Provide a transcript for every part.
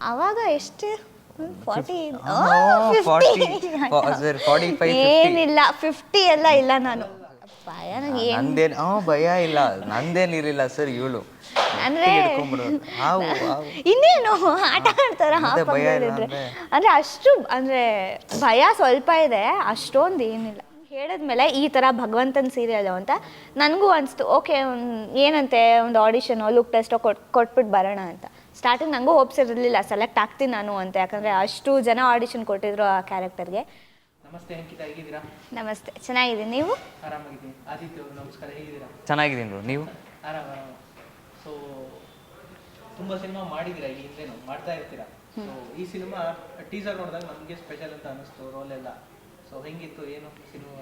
ಅವಾಗ ಎಷ್ಟು? ಏನಿಲ್ಲ ಫಿಫ್ಟಿ ಎಲ್ಲ ಇಲ್ಲ ನಾನು. ಭಯ ನನಗೆ ಏನು ನಂದೇನ್ ಭಯ ಇಲ್ಲ. ನಂದೇನಿರಲಿಲ್ಲ ಸರ್ ಇವಳು. ಅಂದ್ರೆ ಇನ್ನೇನು? ಆಟ ಆಡ್ತಾರ? ಅಂದ್ರೆ ಅಷ್ಟು ಅಂದ್ರೆ ಭಯ ಸ್ವಲ್ಪ ಇದೆ ಅಷ್ಟೊಂದು ಏನಿಲ್ಲ. ಹೇಳಿದ್ಮೇಲೆ ಈ ತರ ಭಗವಂತನ ಸೀರಿಯಲ್ ಅಂತ ನನಗೂ ಅನಿಸ್ತು. ಓಕೆ ಏನಂತೆ ಒಂದು ಆಡಿಷನ್ ಲುಕ್ ಟೆಸ್ಟ್ ಕೊಟ್ ಕೊಟ್ಬಿಟ್ಟು ಬರೋಣ ಅಂತ. ಸ್ಟಾರ್ಟಿಂಗ್ ನನಗೂ ಹೋಪ್ಸ್ ಇರಲಿಲ್ಲ ಸೆಲೆಕ್ಟ್ ಆಗ್ತೀನಿ ನಾನು ಅಂತ. ಯಾಕಂದರೆ ಅಷ್ಟು ಜನ ಆಡಿಷನ್ ಕೊಟ್ಟಿದ್ರು ಆ ಕ್ಯಾರೆಕ್ಟರ್ಗೆ ನಮಸ್ತೆ ಅಂಕಿತಾ ಹೇಗಿದ್ದೀರಾ? ನಮಸ್ತೆ. ಚೆನ್ನಾಗಿದ್ದೀನಿ ನೀವು? ಆರಾಮಾಗಿದ್ದೀನಿ. ಆದಿತ್ಯ ಅವ್ರು ನಮಸ್ಕಾರ ಹೇಗಿದ್ದೀರಾ? ಚೆನ್ನಾಗಿದ್ದೀನಿ bro. ನೀವು? ಆರಾಮ ಸೊ ತುಂಬ ಸಿನಿಮಾ ಮಾಡಿದ್ದೀರಾ ಈ ಹಿಂದೆನೂ ಮಾಡ್ತಾ ಇರ್ತೀರಾ? ಸೊ ಈ ಸಿನಿಮಾ ಟೀಸರ್ ನೋಡಿದಾಗ ನಮಗೆ ಸ್ಪೆಷಲ್ ಅಂತ ಅನ್ನಿಸ್ತು ರೋಲ್ ಎಲ್ಲ. ಸೊ ಹೆಂಗಿತ್ತು ಏನು ಸಿನಿಮಾ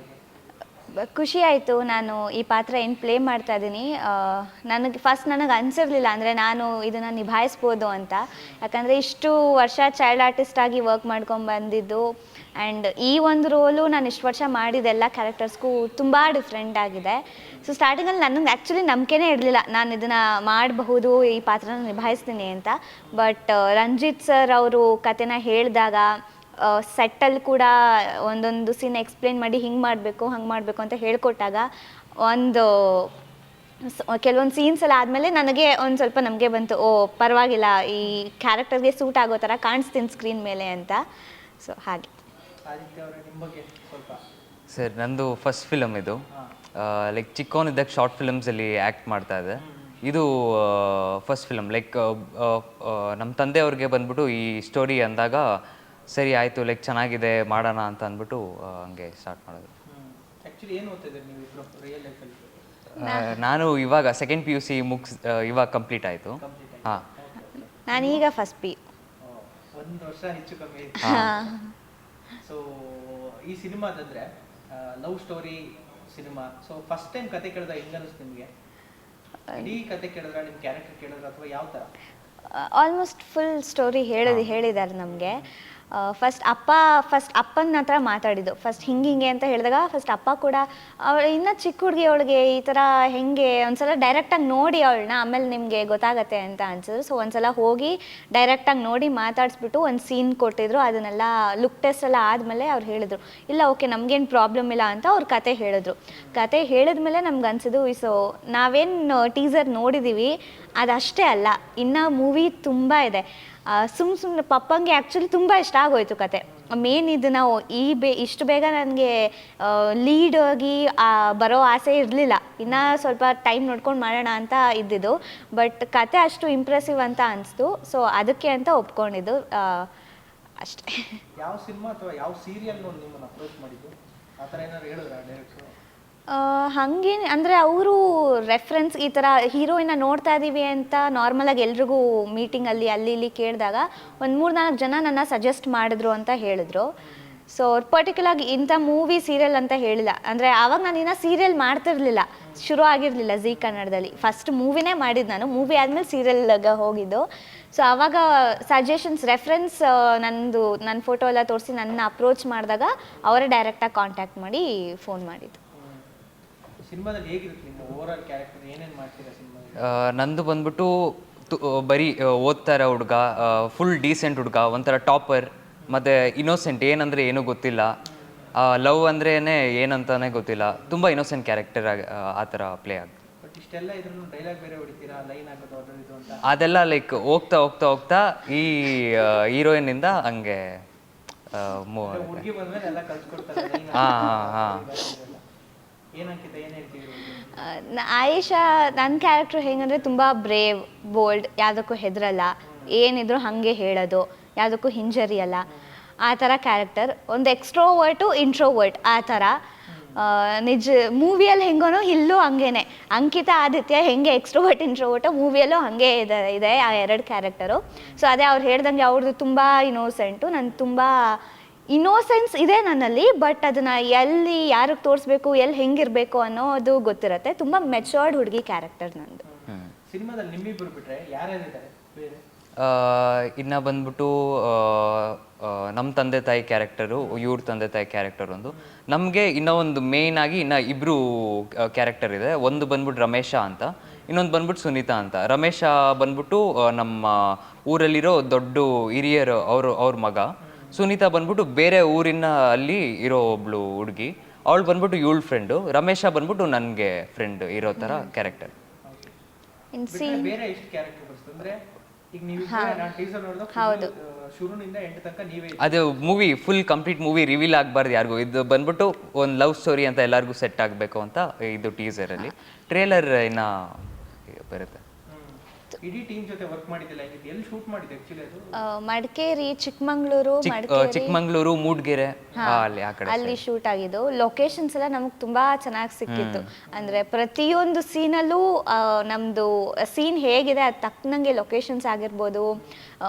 ಖುಷಿ ಆಯಿತು. ನಾನು ಈ ಪಾತ್ರ ಏನು ಪ್ಲೇ ಮಾಡ್ತಾ ಇದ್ದೀನಿ. ನನಗೆ ಫಸ್ಟ್ ನನಗೆ ಅನಿಸಿರ್ಲಿಲ್ಲ ಅಂದರೆ ನಾನು ಇದನ್ನು ನಿಭಾಯಿಸ್ಬೋದು ಅಂತ. ಯಾಕಂದರೆ ಇಷ್ಟು ವರ್ಷ ಚೈಲ್ಡ್ ಆರ್ಟಿಸ್ಟ್ ಆಗಿ ವರ್ಕ್ ಮಾಡ್ಕೊಂಡು ಬಂದಿದ್ದು ಆ್ಯಂಡ್ ಈ ಒಂದು ರೋಲು ನಾನು ಇಷ್ಟು ವರ್ಷ ಮಾಡಿದೆಲ್ಲ ಕ್ಯಾರೆಕ್ಟರ್ಸ್ಗೂ ತುಂಬ ಡಿಫ್ರೆಂಟ್ ಆಗಿದೆ. ಸೊ ಸ್ಟಾರ್ಟಿಂಗಲ್ಲಿ ನನಗೆ ಆ್ಯಕ್ಚುಲಿ ನಂಬಿಕೆನೇ ಇರಲಿಲ್ಲ. ನಾನು ಇದನ್ನು ಮಾಡಬಹುದು, ಈ ಪಾತ್ರನ ನಿಭಾಯಿಸ್ತೀನಿ ಅಂತ. ಬಟ್ ರಂಜಿತ್ ಸರ್ ಅವರು ಕತೆನ ಹೇಳಿದಾಗ ಸೆಟ್ಟಲ್ಲಿ ಕೂಡ ಒಂದೊಂದು ಸೀನ್ ಎಕ್ಸ್ಪ್ಲೇನ್ ಮಾಡಿ ಹಿಂಗೆ ಮಾಡಬೇಕು ಹಂಗೆ ಮಾಡಬೇಕು ಅಂತ ಹೇಳಿಕೊಟ್ಟಾಗ ಒಂದು ಕೆಲವೊಂದು ಸೀನ್ಸ್ ಎಲ್ಲ ಆದಮೇಲೆ ನನಗೆ ಒಂದು ಸ್ವಲ್ಪ ನಮಗೆ ಬಂತು ಓ ಪರವಾಗಿಲ್ಲ ಈ ಕ್ಯಾರೆಕ್ಟರ್ಗೆ ಸೂಟ್ ಆಗೋ ಥರ ಕಾಣಿಸ್ತೀನಿ ಸ್ಕ್ರೀನ್ ಮೇಲೆ ಅಂತ. ಸೊ ಹಾಗೆ. ಆದಿತ್ಯ ಅವರೇ ನಿಮ್ಮ ಸ್ವಲ್ಪ. ಸರ್ ನಂದು ಫಸ್ಟ್ ಫಿಲಮ್ ಇದು. ಲೈಕ್ ಚಿಕ್ಕವನಿದ್ದಾಗ ಶಾರ್ಟ್ ಫಿಲಮ್ಸಲ್ಲಿ ಆ್ಯಕ್ಟ್ ಮಾಡ್ತಾ ಇದ್ದೆ. ಇದು ಫಸ್ಟ್ ಫಿಲಮ್ ಲೈಕ್ ನಮ್ಮ ತಂದೆಯವ್ರಿಗೆ ಬಂದ್ಬಿಟ್ಟು ಈ ಸ್ಟೋರಿ ಅಂದಾಗ ಸರಿ ಆಯಿತು ಲೈಕ್ ಚೆನ್ನಾಗಿದೆ ಮಾಡೋಣ ಅಂತ ಅಂದ್ಬಿಟ್ಟು ಹಂಗೆ ಸ್ಟಾರ್ಟ್ ಮಾಡೋದು ನಾನು ಇವಾಗ ಸೆಕೆಂಡ್ ಪಿ ಯು ಸಿ ಮುಗ್ಸ್ ಇವಾಗ ಕಂಪ್ಲೀಟ್ ಆಯಿತು. ಹಾಂ. ನಾನೀಗ ಫಸ್ಟ್ ಪಿ ಒಂದು ವರ್ಷ ಹೆಚ್ಚು ಕಮ್ಮಿ ಸೊ ಈ ಸಿನಿಮಾದಂದ್ರೆ love story cinema. So first time ಕತೆ ಕೇಳಿದ್ರೆ ಹೆಂಗ ಅನಿಸ್ತು ನಿಮಗೆ? ಇಡೀ ಕತೆ ಕೇಳಿದ್ರೆ ನಿಮ್ಮ ಕ್ಯಾರೆಕ್ಟರ್ ಕೇಳಿದ್ರ ಅಥವಾ ಯಾವ ಥರ ಆಲ್ಮೋಸ್ಟ್ ಫುಲ್ ಸ್ಟೋರಿ ಹೇಳಿದ ಹೇಳಿದ್ದಾರೆ ನಮಗೆ. ಫಸ್ಟ್ ಅಪ್ಪ ಫಸ್ಟ್ ಅಪ್ಪನ ಹತ್ರ ಮಾತಾಡಿದ್ದು. ಫಸ್ಟ್ ಹಿಂಗೆ ಹಿಂಗೆ ಅಂತ ಹೇಳಿದಾಗ ಫಸ್ಟ್ ಅಪ್ಪ ಕೂಡ ಅವಳು, ಇನ್ನೂ ಚಿಕ್ಕ ಹುಡುಗಿ ಅವಳಿಗೆ ಈ ಥರ ಹೆಂಗೆ ಒಂದ್ಸಲ ಡೈರೆಕ್ಟಾಗಿ ನೋಡಿ ಅವಳನ್ನ, ಆಮೇಲೆ ನಿಮಗೆ ಗೊತ್ತಾಗತ್ತೆ ಅಂತ ಅನ್ಸಿದ್ರು. ಸೊ ಒಂದ್ಸಲ ಹೋಗಿ ಡೈರೆಕ್ಟಾಗಿ ನೋಡಿ ಮಾತಾಡಿಸ್ಬಿಟ್ಟು ಒಂದು ಸೀನ್ ಕೊಟ್ಟಿದ್ರು. ಅದನ್ನೆಲ್ಲ ಲುಕ್ ಟೆಸ್ಟ್ ಎಲ್ಲ ಆದಮೇಲೆ ಅವ್ರು ಹೇಳಿದ್ರು. ಇಲ್ಲ ಓಕೆ ನಮಗೇನು ಪ್ರಾಬ್ಲಮ್ ಇಲ್ಲ ಅಂತ ಅವ್ರು ಕತೆ ಹೇಳಿದ್ರು. ಕತೆ ಹೇಳಿದ್ಮೇಲೆ ನಮ್ಗೆ ಅನ್ಸಿದ್ದು ಸೊ ನಾವೇನು ಟೀಸರ್ ನೋಡಿದ್ದೀವಿ ಅದಷ್ಟೇ ಅಲ್ಲ. ಇನ್ನು ಮೂವಿ ತುಂಬ ಇದೆ. ಸುಮ್ಮ ಸುಮ್ಮನೆ ಪಪ್ಪಂಗೆ ಆ್ಯಕ್ಚುಲಿ ತುಂಬ ಇಷ್ಟ ಆಗೋಯ್ತು ಕತೆ. ಮೇನ್ ಇದು ನಾವು ಈ ಬೇ, ಇಷ್ಟು ಬೇಗ ನನಗೆ ಲೀಡ್ ಆಗಿ ಬರೋ ಆಸೆ ಇರಲಿಲ್ಲ. ಇನ್ನೂ ಸ್ವಲ್ಪ ಟೈಮ್ ನೋಡ್ಕೊಂಡು ಮಾಡೋಣ ಅಂತ ಇದ್ದಿದ್ದು. ಬಟ್ ಕತೆ ಅಷ್ಟು ಇಂಪ್ರೆಸಿವ್ ಅಂತ ಅನಿಸ್ತು. ಸೊ ಅದಕ್ಕೆ ಅಂತ ಒಪ್ಕೊಂಡಿದ್ದು. ಅಷ್ಟೇ. ಯಾವ ಸಿನಿಮಾ ಅಥವಾ ಯಾವ ಸೀರಿಯಲ್ ನಿಮ್ಮನ್ನು ಅಪ್ರೋಚ್ ಮಾಡಿದ್ದು? ಆ ಥರ ಏನಾದ್ರು ಹೇಳಿದ್ರ ಡೈರೆಕ್ಟ್ರು ಹಾಗೇನೆ, ಅಂದರೆ ಅವರು ರೆಫ್ರೆನ್ಸ್ ಈ ಥರ ಹೀರೋಯಿನ ನೋಡ್ತಾ ಇದ್ದೀವಿ ಅಂತ ನಾರ್ಮಲಾಗಿ ಎಲ್ರಿಗೂ ಮೀಟಿಂಗಲ್ಲಿ ಅಲ್ಲಿ ಇಲ್ಲಿ ಕೇಳಿದಾಗ ಒಂದು ಮೂರು ನಾಲ್ಕು ಜನ ನನ್ನ ಸಜೆಸ್ಟ್ ಮಾಡಿದ್ರು ಅಂತ ಹೇಳಿದ್ರು. ಸೊ ಅವ್ರು ಪರ್ಟಿಕ್ಯುಲರ್ ಇಂಥ ಮೂವಿ ಸೀರಿಯಲ್ ಅಂತ ಹೇಳಿಲ್ಲ. ಅಂದರೆ ಆವಾಗ ನಾನು ಇನ್ನೂ ಸೀರಿಯಲ್ ಮಾಡ್ತಿರ್ಲಿಲ್ಲ. ಶುರು ಆಗಿರಲಿಲ್ಲ ಜಿ ಕನ್ನಡದಲ್ಲಿ. ಫಸ್ಟ್ ಮೂವಿನೇ ಮಾಡಿದ್ದು ನಾನು. ಮೂವಿ ಆದಮೇಲೆ ಸೀರಿಯಲ್ಗೆ ಹೋಗಿದ್ದು. ಸೊ ಆವಾಗ ಸಜೆಷನ್ಸ್ ರೆಫರೆನ್ಸ್ ನಂದು ನನ್ನ ಫೋಟೋ ಎಲ್ಲ ತೋರಿಸಿ ನನ್ನ ಅಪ್ರೋಚ್ ಮಾಡಿದಾಗ ಅವರೇ ಡೈರೆಕ್ಟಾಗಿ ಕಾಂಟ್ಯಾಕ್ಟ್ ಮಾಡಿ ಫೋನ್ ಮಾಡಿದ್ದು. ಸಿನಿಮಾದಲ್ಲಿ ಹೇಗಿರುತ್ತೆ ನಿಮ್ಮ ಓವರ್ ಆಲ್ ಕ್ಯಾರೆಕ್ಟರ್ ಏನೇನು ಮಾಡ್ತೀರಾ ಸಿನಿಮಾದಲ್ಲಿ? ನಂದು ಬಂದ್ಬಿಟ್ಟು ತು- ಬರೀ ಓದ್ತಾ ಇರೋ ಹುಡುಗ ಫುಲ್ ಡೀಸೆಂಟ್ ಹುಡುಗ ಒಂಥರ ಟಾಪರ್ ಮತ್ತು ಇನ್ನೋಸೆಂಟ್ ಏನಂದರೆ ಏನೂ ಗೊತ್ತಿಲ್ಲ. ಲವ್ ಅಂದ್ರೇ ಏನಂತಾನೆ ಗೊತ್ತಿಲ್ಲ. ತುಂಬ ಇನ್ನೋಸೆಂಟ್ ಕ್ಯಾರೆಕ್ಟರ್ ಆ ಥರ ಪ್ಲೇ ಆಗುತ್ತೆ ಬಟ್ ಇಷ್ಟೆಲ್ಲ ಇದ್ರೂ ಡೈಲಾಗ್ ಬೇರೆ ಹೊಡಿತೀರಾ? ಲೈನ್ ಹಾಕೋದು ಅದು ಇದು ಅಂತ? ಅದೆಲ್ಲ ಲೈಕ್ ಹೋಗ್ತಾ ಹೋಗ್ತಾ ಹೋಗ್ತಾ ಈ ಹೀರೋಯಿನಿಂದ ಹಂಗೆ ಮೂವ್ ಹುಡುಗಿ ಬಂದ್ಮೇಲೆ ಎಲ್ಲ ಕಲ್ತ್ಕೊಡ್ತಾರೆ line ಹಾ, ಹಾಕೋದು, ಹಾ, ಆಯೇಷಾ ನನ್ನ ಕ್ಯಾರೆಕ್ಟರ್ ಹೆಂಗಂದ್ರೆ ತುಂಬ ಬ್ರೇವ್ ಬೋಲ್ಡ್ ಯಾವುದಕ್ಕೂ ಹೆದರಲ್ಲ. ಏನಿದ್ರು ಹಾಗೆ ಹೇಳೋದು, ಯಾವುದಕ್ಕೂ ಹಿಂಜರಿಯಲ್ಲ. ಆ ಥರ ಕ್ಯಾರೆಕ್ಟರ್ ಒಂದು ಎಕ್ಸ್ಟ್ರೋವರ್ಟು ಇಂಟ್ರೋವರ್ಟ್ ಆ ಥರ. ನಿಜ ಮೂವಿಯಲ್ಲಿ ಹೆಂಗೋನೋ ಇಲ್ಲೂ ಹಂಗೇನೆ. ಅಂಕಿತ ಆದಿತ್ಯ ಹೆಂಗೆ ಎಕ್ಸ್ಟ್ರೋವರ್ಟ್ ಇಂಟ್ರೋವರ್ಟು ಮೂವಿಯಲ್ಲೂ ಹಾಗೆ ಇದೆ ಇದೆ ಆ ಎರಡು ಕ್ಯಾರೆಕ್ಟರು ಸೊ ಅದೇ ಅವ್ರು ಹೇಳ್ದಂಗೆ ಅವ್ರದ್ದು ತುಂಬ ಇನೋಸೆಂಟು ನಾನು ತುಂಬ ಇನೋಸೆನ್ಸ್ ಇದೆ ನನ್ನಲ್ಲಿ ಬಟ್ ಅದನ್ನ ಎಲ್ಲಿ ಯಾರಿಗೆ ತೋರಿಸ್ಬೇಕು ಎಲ್ಲಿ ಹೆಂಗಿರ್ಬೇಕು ಅನ್ನೋದು ಗೊತ್ತಿರತ್ತೆ. ತುಂಬಾ ಮೆಚೋರ್ಡ್ ಹುಡುಗಿ ಕ್ಯಾರೆಕ್ಟರ್ ನಂದು. ಸಿನಿಮಾದಲ್ಲಿ ನಿಮ್ಮಿಬ್ಬರು ಬಿಟ್ರೆ ಯಾರ್ಯಾರಿದ್ದಾರೆ? ಬೇರೆ? ಇನ್ನ ಬಂದ್ಬಿಟ್ಟು ನಮ್ಮ ತಂದೆ ತಾಯಿ ಕ್ಯಾರೆಕ್ಟರು ಇವ್ರ ತಂದೆ ತಾಯಿ ಕ್ಯಾರೆಕ್ಟರ್ ಒಂದು. ನಮಗೆ ಇನ್ನೂ ಒಂದು ಮೇಯ್ನ್ ಆಗಿ ಇನ್ನು ಇಬ್ಬರು ಕ್ಯಾರೆಕ್ಟರ್ ಇದೆ. ಒಂದು ಬಂದ್ಬಿಟ್ಟು ರಮೇಶ ಅಂತ ಇನ್ನೊಂದು ಬಂದ್ಬಿಟ್ಟು ಸುನೀತಾ ಅಂತ. ರಮೇಶ ಬಂದ್ಬಿಟ್ಟು ನಮ್ಮ ಊರಲ್ಲಿರೋ ದೊಡ್ಡ ಹಿರಿಯರು ಅವರು ಅವ್ರ ಮಗ. ಸುನೀತಾ ಬಂದ್ಬಿಟ್ಟು ಬೇರೆ ಊರಿನ ಅಲ್ಲಿ ಇರೋ ಒಬ್ಳು ಹುಡುಗಿ. ಅವಳು ಬಂದ್ಬಿಟ್ಟು ಇವಳು ಫ್ರೆಂಡು ರಮೇಶ ಬಂದ್ಬಿಟ್ಟು ನನಗೆ ಫ್ರೆಂಡ್ ಇರೋ ಥರ ಕ್ಯಾರೆಕ್ಟರ್ ಬೇರೆ ಎಷ್ಟು ಕ್ಯಾರೆಕ್ಟರ್ ಬರ್ಸ್ತದೆ ಅಂದ್ರೆ ಈಗ ನೀವು ನಾನು ಟೀಸರ್ ನೋಡಿದಾಗ ಹೌದು. ಶುರುನಿಂದ ಎಂಟು ತನಕ ನೀವೇ ಅದು movie full complete movie reveal ಆಗಬಾರ್ದು ಯಾರಿಗೂ. ಇದು ಬಂದ್ಬಿಟ್ಟು ಒಂದು ಲವ್ ಸ್ಟೋರಿ ಅಂತ ಎಲ್ಲರಿಗೂ ಸೆಟ್ ಆಗಬೇಕು ಅಂತ ಇದು ಟೀಸರಲ್ಲಿ ಟ್ರೇಲರ್ ಇನ್ನು ಬರುತ್ತೆ. ಹ್ಮ್. ಇಡೀ ಟೀಮ್ ಜೊತೆ ವರ್ಕ್ ಮಾಡಿದಿಲ್ಲ ಹೆಂಗಿತ್ತು? ಎಲ್ಲಿ ಶೂಟ್ ಮಾಡಿದ್ದು ಆಕ್ಚುಲಿ ಅದು? ಮಡಕೇರಿ ಮಡಿಕೇರಿ ಮಡಕೇರಿ ಚಿಕ್ ಮಡಿಕೇರಿ. ಚಿಕ್ಕಮಂಗ್ಳೂರು ಮೂಡ್ಗೆರೆ ಆ, ಅಲ್ಲಿ ಆ ಕಡೆ ಅಲ್ಲಿ ಶೂಟ್ ಆಗಿದ್ದು. ಲೊಕೇಶನ್ಸ್ ಎಲ್ಲ ನಮಗೆ ತುಂಬಾ ಚೆನ್ನಾಗಿ ಸಿಕ್ಕಿತ್ತು. ಅಂದ್ರೆ ಪ್ರತಿಯೊಂದು ಸೀನಲ್ಲೂ ನಮ್ದು ಸೀನ್ ಹೇಗಿದೆ ಅದು ತಕ್ಕನಂಗೆ ಲೊಕೇಶನ್ಸ್ ಆಗಿರ್ಬೋದು.